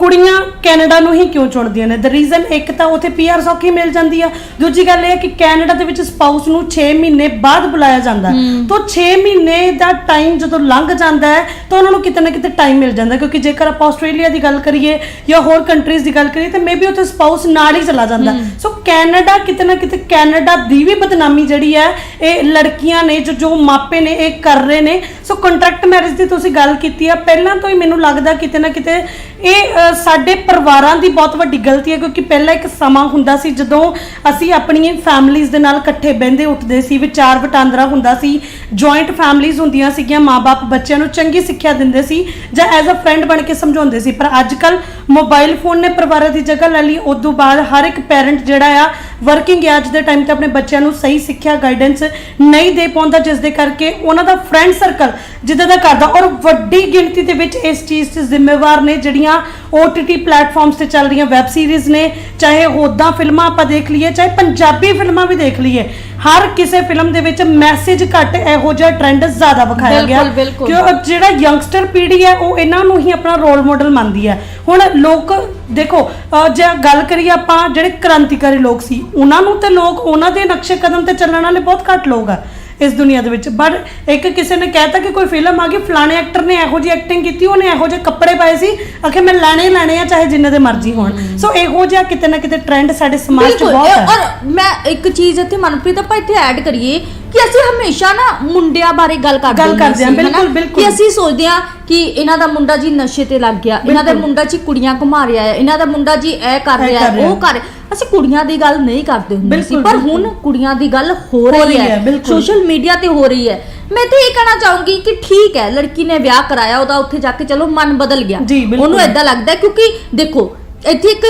ਕੁੜੀਆਂ ਕੈਨੇਡਾ ਨੂੰ ਹੀ ਕਿਉਂ ਚੁਣਦੀਆਂ ਨੇ? ਦ ਰੀਜ਼ਨ ਇੱਕ ਤਾਂ ਉੱਥੇ ਪੀਆਰ ਸੌਖੀ ਮਿਲ ਜਾਂਦੀ ਆ। ਦੂਜੀ ਗੱਲ ਇਹ ਕਿ ਕੈਨੇਡਾ ਦੇ ਵਿੱਚ ਸਪਾਊਸ ਨੂੰ 6 ਮਹੀਨੇ ਬਾਅਦ ਬੁਲਾਇਆ ਜਾਂਦਾ। ਤਾਂ 6 ਮਹੀਨੇ ਦਾ ਟਾਈਮ ਜਦੋਂ ਲੰਘ ਜਾਂਦਾ ਹੈ ਤਾਂ ਉਹਨਾਂ ਨੂੰ ਕਿਤੇ ਨਾ ਕਿਤੇ ਟਾਈਮ ਮਿਲ ਜਾਂਦਾ ਕਿਉਂਕਿ ਜੇਕਰ ਆਪਾਂ ਆਸਟ੍ਰੇਲੀਆ ਦੀ ਗੱਲ ਕਰੀਏ ਜਾਂ ਹੋਰ ਕੰਟਰੀਜ਼ ਦੀ ਗੱਲ ਕਰੀਏ ਤਾਂ ਮੇਬੀ ਉੱਥੇ ਸਪਾਊਸ ਨਾਲ ਹੀ ਚਲਾ ਜਾਂਦਾ ਸੋ ਕੈਨੇਡਾ ਕਿਤੇ ਨਾ ਕਿਤੇ ਕੈਨੇਡਾ ਦੀ ਵੀ ਬਦਨਾਮੀ ਜਿਹੜੀ ਹੈ ਇਹ ਲੜਕੀਆਂ ਨੇ ਜੋ ਜੋ ਮਾਪੇ ਨੇ ਇਹ ਕਰ ਰਹੇ ਨੇ। ਸੋ ਕੰਟਰੈਕਟ ਮੈਰਿਜ ਦੀ ਤੁਸੀਂ ਗੱਲ ਕੀਤੀ ਆ ਪਹਿਲਾਂ ਤੋਂ ਹੀ ਮੈਨੂੰ ਲੱਗਦਾ ਕਿਤੇ ਨਾ ਕਿਤੇ ਇਹ ਸਾਡੇ ਪਰਿਵਾਰਾਂ ਦੀ ਬਹੁਤ ਵੱਡੀ ਗਲਤੀ ਹੈ ਕਿਉਂਕਿ ਪਹਿਲਾਂ ਇੱਕ ਸਮਾਂ ਹੁੰਦਾ ਸੀ ਜਦੋਂ ਅਸੀਂ ਆਪਣੀਆਂ ਫੈਮਲੀਆਂ ਦੇ ਨਾਲ ਇਕੱਠੇ ਬਹਿੰਦੇ ਉੱਠਦੇ ਸੀ, ਵਿਚਾਰ ਵਟਾਂਦਰਾ ਹੁੰਦਾ ਸੀ ਜੁਆਇੰਟ ਫੈਮਲੀਆਂ ਹੁੰਦੀਆਂ ਸੀਗੀਆਂ ਮਾਪੇ ਬੱਚਿਆਂ ਨੂੰ ਚੰਗੀ ਸਿੱਖਿਆ ਦਿੰਦੇ ਸੀ ਜਾਂ ਐਜ਼ ਅ ਫਰੈਂਡ ਬਣ ਕੇ ਸਮਝਾਉਂਦੇ ਸੀ। ਪਰ ਅੱਜ ਕੱਲ ਮੋਬਾਈਲ ਫੋਨ ਨੇ ਪਰਿਵਾਰਾਂ ਦੀ ਜਗ੍ਹਾ ਲੈ ਲਈ, ਉਸ ਤੋਂ ਬਾਅਦ ਹਰ ਇੱਕ ਪੈਰੈਂਟ ਜਿਹੜਾ ਆ ਵਰਕਿੰਗ ਹੈ ਅੱਜ ਦੇ ਟਾਈਮ ਤੇ ਆਪਣੇ ਬੱਚਿਆਂ ਨੂੰ ਸਹੀ ਸਿੱਖਿਆ ਗਾਈਡੈਂਸ ਨਹੀਂ ਦੇ ਪਾਉਂਦਾ, ਜਿਸ ਦੇ ਕਰਕੇ ਉਹਨਾਂ ਦਾ ਫਰੈਂਡ ਸਰਕਲ ਜਿੱਦਾਂ ਦਾ ਕਰਦਾ ਔਰ ਵੱਡੀ ਗਿਣਤੀ ਦੇ ਵਿੱਚ ਇਸ ਚੀਜ਼ 'ਚ ਜ਼ਿੰਮੇਵਾਰ ਨੇ ਜਿਹੜੀਆਂ OTT ਪਲੇਟਫਾਰਮਸ ਤੇ ਚੱਲ ਰਹੀਆਂ ਵੈਬ ਸੀਰੀਜ਼ ਨੇ ਚਾਹੇ ਹੋਦਾਂ ਫਿਲਮਾਂ ਆਪਾਂ ਦੇਖ ਲਈਏ ਚਾਹੇ ਪੰਜਾਬੀ ਫਿਲਮਾਂ ਵੀ ਦੇਖ ਲਈਏ ਹਰ ਕਿਸੇ ਫਿਲਮ ਦੇ ਵਿੱਚ ਮੈਸੇਜ ਘੱਟ ਇਹੋ ਜਿਹਾ ਟ੍ਰੈਂਡ ਜ਼ਿਆਦਾ ਵਿਖਾਇਆ ਗਿਆ। ਕਿਉਂ ਜਿਹੜਾ ਯੰਗਸਟਰ ਪੀੜ੍ਹੀ ਹੈ ਉਹ ਇਹਨਾਂ ਨੂੰ ਹੀ ਆਪਣਾ ਰੋਲ ਮਾਡਲ ਮੰਨਦੀ ਹੈ। ਹੁਣ ਲੋਕ ਦੇਖੋ ਜੇ ਗੱਲ ਕਰੀਏ ਆਪਾਂ ਜਿਹੜੇ ਕ੍ਰਾਂਤੀਕਾਰੀ ਲੋਕ ਸੀ ਉਹਨਾਂ ਨੂੰ ਤੇ ਲੋਕ ਉਹਨਾਂ ਦੇ ਨਕਸ਼ੇ ਕਦਮ ਤੇ ਚੱਲਣ ਵਾਲੇ ਬਹੁਤ ਘੱਟ ਲੋਕ ਆ। ਇਸ ਦੁਨੀਆ ਦੇ ਵਿੱਚ। ਪਰ ਇੱਕ ਕਿਸੇ ਨੇ ਕਹਿਤਾ ਕਿ ਕੋਈ ਫਿਲਮ ਆ ਗਈ ਫਲਾਣੇ ਐਕਟਰ ਨੇ ਇਹੋ ਜਿਹੀ ਐਕਟਿੰਗ ਕੀਤੀ ਉਹਨੇ ਇਹੋ ਜਿਹੇ ਕੱਪੜੇ ਪਾਏ ਸੀ ਆਖੇ ਮੈਂ ਲੈਣੇ ਹੀ ਲੈਣੇ ਆ ਚਾਹੇ ਜਿੰਨੇ ਦੇ ਮਰਜ਼ੀ ਹੋਣ। ਸੋ ਇਹੋ ਜਿਹਾ ਕਿਤੇ ਨਾ ਕਿਤੇ ਟ੍ਰੈਂਡ ਸਾਡੇ ਸਮਾਜ 'ਚ ਬਿਲਕੁਲ। ਬਹੁਤ ਹੈ। ਔਰ ਮੈਂ ਇੱਕ ਚੀਜ਼ ਇੱਥੇ ਮਨਪ੍ਰੀਤ ਆਪਾਂ ਇੱਥੇ ਐਡ ਕਰੀਏ ਕਿ ਅਸੀਂ ਹਮੇਸ਼ਾ ਨਾ ਮੁੰਡਿਆਂ ਬਾਰੇ ਗੱਲ ਕਰਦੇ ਗੱਲ ਹੁੰਦੇ ਕਰਦੇ ਹਾਂ, ਸੀ, ਹਨਾ? ਬਿਲਕੁਲ, ਬਿਲਕੁਲ। ਕਿ ਅਸੀਂ ਸੋਚਦੇ ਹਾਂ ਕਿ ਇਹਨਾਂ ਦਾ ਮੁੰਡਾ ਜੀ ਨਸ਼ੇ ਤੇ ਲੱਗ ਗਿਆ ਇਹਨਾਂ ਦਾ ਬਿਲਕੁਲ। ਮੁੰਡਾ ਜੀ ਕੁੜੀਆਂ ਘੁਮਾ ਰਿਹਾ ਹੈ ਇਹਨਾਂ ਦਾ ਮੁੰਡਾ ਜੀ ਇਹ ਕਰ ਇਹ ਰਿਹਾ ਕਰ ਹੈ ਰਿਹਾ ਉਹ ਕਰ ਰਿਹਾ। ਅਸੀਂ ਕੁੜੀਆਂ ਦੀ ਗੱਲ ਨਹੀਂ ਕਰਦੇ ਹੁੰਦੇ ਸੀ ਬਿਲਕੁਲ, ਪਰ ਬਿਲਕੁਲ। ਹੁਣ ਕੁੜੀਆਂ ਦੀ ਗੱਲ ਹੋ ਰਹੀ ਰਹੀ ਹੈ ਹੈ, ਬਿਲਕੁਲ। ਸੋਸ਼ਲ ਮੀਡੀਆ ਤੇ ਹੋ ਰਹੀ ਹੈ ਮੈਂ ਤਾਂ ਇਹ ਕਹਿਣਾ ਚਾਹੂੰਗੀ ਕਿ ਠੀਕ ਹੈ ਲੜਕੀ ਨੇ ਵਿਆਹ ਕਰਾਇਆ ਉਹਦਾ ਉੱਥੇ ਜਾ ਕੇ ਚਲੋ ਮਨ ਬਦਲ ਗਿਆ ਜੀ, ਬਿਲਕੁਲ। ਉਹਨੂੰ ਏਦਾਂ ਲੱਗਦਾ ਹੈ ਕਿਉਂਕਿ ਦੇਖੋ ਇੱਥੇ ਇੱਕ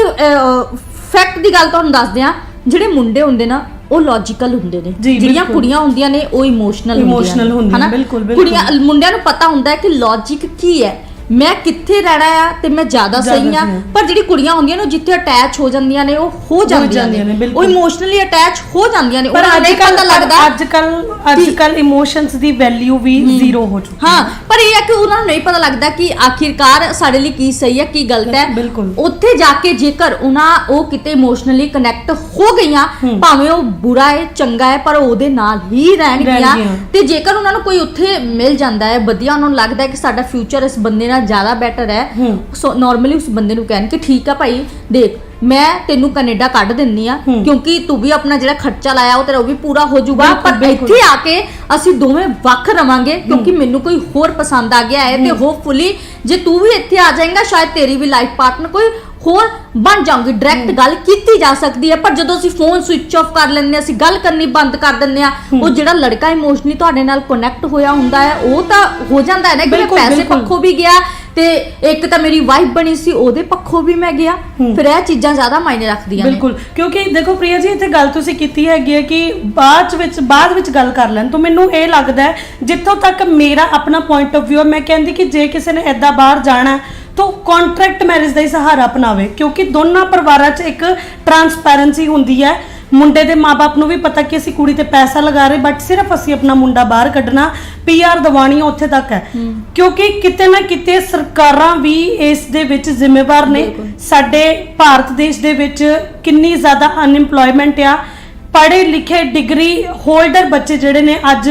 ਫੈਕਟ ਦੀ ਗੱਲ ਤੁਹਾਨੂੰ ਦੱਸਦੇ ਆ ਜਿਹੜੇ ਮੁੰਡੇ ਹੁੰਦੇ ਨਾ ਉਹ ਲੌਜੀਕਲ ਹੁੰਦੇ ਨੇ ਜੀ, ਜਿਹੜੀਆਂ ਬਿਲਕੁਲ। ਕੁੜੀਆਂ ਹੁੰਦੀਆਂ ਨੇ ਉਹ ਇਮੋਸ਼ਨਲ Emotional ਹੁੰਦੀਆਂ, ਹਨਾ? ਬਿਲਕੁਲ, ਬਿਲਕੁਲ। ਕੁੜੀਆਂ ਮੁੰਡਿਆਂ ਨੂੰ ਪਤਾ ਹੁੰਦਾ ਹੈ ਕਿ ਲੌਜੀਕ ਕੀ ਹੈ ਮੈਂ ਕਿੱਥੇ ਰਹਿਣਾ ਆ ਤੇ ਮੈਂ ਜ਼ਿਆਦਾ ਸਹੀ ਆ। ਪਰ ਜਿਹੜੀ ਕੁੜੀਆਂ ਹੁੰਦੀਆਂ ਨੇ ਉਹ ਜਿੱਥੇ ਅਟੈਚ ਹੋ ਜਾਂਦੀਆਂ ਨੇ ਉਹ ਹੋ ਜਾਂਦੀਆਂ ਨੇ। ਉਹ ਇਮੋਸ਼ਨਲੀ ਅਟੈਚ ਹੋ ਜਾਂਦੀਆਂ ਨੇ ਪਰ ਅੱਜ ਕੱਲ ਪਤਾ ਲੱਗਦਾ ਅੱਜ ਕੱਲ ਅੱਜ ਕੱਲ ਇਮੋਸ਼ਨਸ ਦੀ ਵੈਲਿਊ ਵੀ ਜ਼ੀਰੋ ਹੋ ਚੁੱਕੀ ਹਾਂ ਪਰ ਇਹ ਹੈ ਕਿ ਉਹਨਾਂ ਨੂੰ ਨਹੀਂ ਪਤਾ ਲੱਗਦਾ ਕਿ ਆਖਿਰਕਾਰ ਸਾਡੇ ਲਈ ਕੀ ਸਹੀ ਹੈ ਕੀ ਗਲਤ ਹੈ। ਉੱਥੇ ਜਾ ਕੇ ਜੇਕਰ ਉਹਨਾਂ ਉਹ ਕਿਤੇ ਇਮੋਸ਼ਨਲੀ ਕਨੈਕਟ ਹੋ ਗਈਆਂ। ਭਾਵੇਂ ਉਹ ਬੁਰਾ ਹੈ ਚੰਗਾ ਹੈ ਪਰ ਉਹਦੇ ਨਾਲ ਹੀ ਰਹਿਣਗੀਆਂ। ਤੇ ਜੇਕਰ ਉਹਨਾਂ ਨੂੰ ਕੋਈ ਉੱਥੇ ਮਿਲ ਜਾਂਦਾ ਹੈ ਵਧੀਆ ਉਹਨਾਂ ਨੂੰ ਲੱਗਦਾ ਹੈ ਕਿ ਸਾਡਾ ਫਿਊਚਰ ਇਸ ਬੰਦੇ ਨਾਲ ਜ਼ਿਆਦਾ ਬੈਟਰ ਹੈ। ਸੋ ਨਾਰਮਲੀ ਉਸ ਬੰਦੇ ਨੂੰ ਕਹਿਣ ਕਿ ਠੀਕ ਆ ਭਾਈ ਦੇਖ ਮੈਂ ਤੈਨੂੰ ਕੈਨੇਡਾ ਕੱਢ ਦਿੰਨੀ ਆ। ਕਿਉਂਕਿ ਤੂੰ ਵੀ ਆਪਣਾ ਜਿਹੜਾ ਖਰਚਾ ਲਾਇਆ ਉਹ ਤੇਰਾ ਉਹ ਵੀ ਪੂਰਾ ਹੋ ਜਾਊਗਾ ਪਰ। ਇੱਥੇ ਆ ਕੇ ਅਸੀਂ ਦੋਵੇਂ ਵੱਖ ਰਵਾਂਗੇ ਕਿਉਂਕਿ ਮੈਨੂੰ ਕੋਈ ਹੋਰ ਪਸੰਦ ਆ ਗਿਆ ਹੈ ਤੇ ਹੋਪਫੁਲੀ ਜੇ ਤੂੰ ਵੀ ਇੱਥੇ ਆ ਜਾਏਗਾ ਸ਼ਾਇਦ ਤੇਰੀ ਵੀ ਲਾਈਫ ਪਾਰਟਨਰ ਕੋਈ ਹੋਰ ਬਣ ਜਾਊਗੀ ਡਾਇਰੈਕਟ ਗੱਲ ਕੀਤੀ ਜਾ ਸਕਦੀ ਹੈ ਪਰ ਜਦੋਂ ਅਸੀਂ ਫੋਨ ਸਵਿਚ ਆਫ ਕਰ ਲੈਂਦੇ ਹਾਂ ਅਸੀਂ ਗੱਲ ਕਰਨੀ ਬੰਦ ਕਰ ਦਿੰਦੇ ਆ ਉਹ ਜਿਹੜਾ ਲੜਕਾ ਇਮੋਸ਼ਨਲੀ ਤੁਹਾਡੇ ਨਾਲ ਕਨੈਕਟ ਹੋਇਆ ਹੁੰਦਾ ਹੈ ਉਹ ਤਾਂ ਹੋ ਜਾਂਦਾ ਹੈ ਨਾ ਕਿ ਮੈਂ ਬਿਲਕੁਲ, ਪੈਸੇ ਬਿਲਕੁਲ। ਪੱਖੋਂ ਵੀ ਗਿਆ ਤੇ ਇੱਕ ਤਾਂ ਮੇਰੀ ਵਾਈਫ ਬਣੀ ਸੀ ਉਹਦੇ ਪੱਖੋਂ ਵੀ ਮੈਂ ਗਿਆ। ਫਿਰ ਇਹ ਚੀਜ਼ਾਂ ਜ਼ਿਆਦਾ ਮਾਇਨੇ ਰੱਖਦੀਆਂ ਨੇ ਬਿਲਕੁਲ ਕਿਉਂਕਿ ਦੇਖੋ ਪ੍ਰਿਆ ਜੀ ਇੱਥੇ ਗੱਲ ਤੁਸੀਂ ਕੀਤੀ ਹੈਗੀ ਹੈ ਕਿ ਬਾਅਦ ਵਿੱਚ ਬਾਅਦ ਵਿੱਚ ਗੱਲ ਕਰ ਲੈਣ ਤੋਂ ਮੈਨੂੰ ਇਹ ਲੱਗਦਾ ਹੈ ਜਿੱਥੋਂ ਤੱਕ ਮੇਰਾ ਆਪਣਾ ਪੁਆਇੰਟ ਆਫ View ਮੈਂ ਕਹਿੰਦੀ ਕਿ ਜੇ ਕਿਸੇ ਨੇ ਐਦਾਂ ਬਾਹਰ ਜਾਣਾ ਹੈ, ਤਾਂ ਕੰਟਰੈਕਟ ਮੈਰਿਜ ਦਾ ਹੀ ਸਹਾਰਾ ਅਪਣਾਵੇ ਕਿਉਂਕਿ ਦੋਨਾਂ ਪਰਿਵਾਰਾਂ 'ਚ ਇੱਕ ਟਰਾਂਸਪੈਰੈਂਸੀ ਹੁੰਦੀ ਹੈ। ਮੁੰਡੇ ਦੇ ਮਾਪੇ ਨੂੰ ਵੀ ਪਤਾ ਕਿ ਅਸੀਂ ਕੁੜੀ ਤੇ ਪੈਸਾ ਲਗਾ ਰਹੇ ਬਟ ਸਿਰਫ ਅਸੀਂ ਆਪਣਾ ਮੁੰਡਾ ਬਾਹਰ ਕੱਢਣਾ ਪੀਆਰ ਦਿਵਾਣੀ ਉੱਥੇ ਤੱਕ ਹੈ। ਕਿਉਂਕਿ ਕਿਤੇ ਨਾ ਕਿਤੇ ਸਰਕਾਰਾਂ ਵੀ ਇਸ ਦੇ ਵਿੱਚ ਜ਼ਿੰਮੇਵਾਰ ਨੇ। ਸਾਡੇ ਭਾਰਤ ਦੇਸ਼ ਦੇ ਵਿੱਚ ਕਿੰਨੀ ਜ਼ਿਆਦਾ ਅਨਇੰਪਲੋਇਮੈਂਟ ਆ। ਪੜ੍ਹੇ ਲਿਖੇ ਡਿਗਰੀ ਹੋਲਡਰ ਬੱਚੇ ਜਿਹੜੇ ਨੇ ਅੱਜ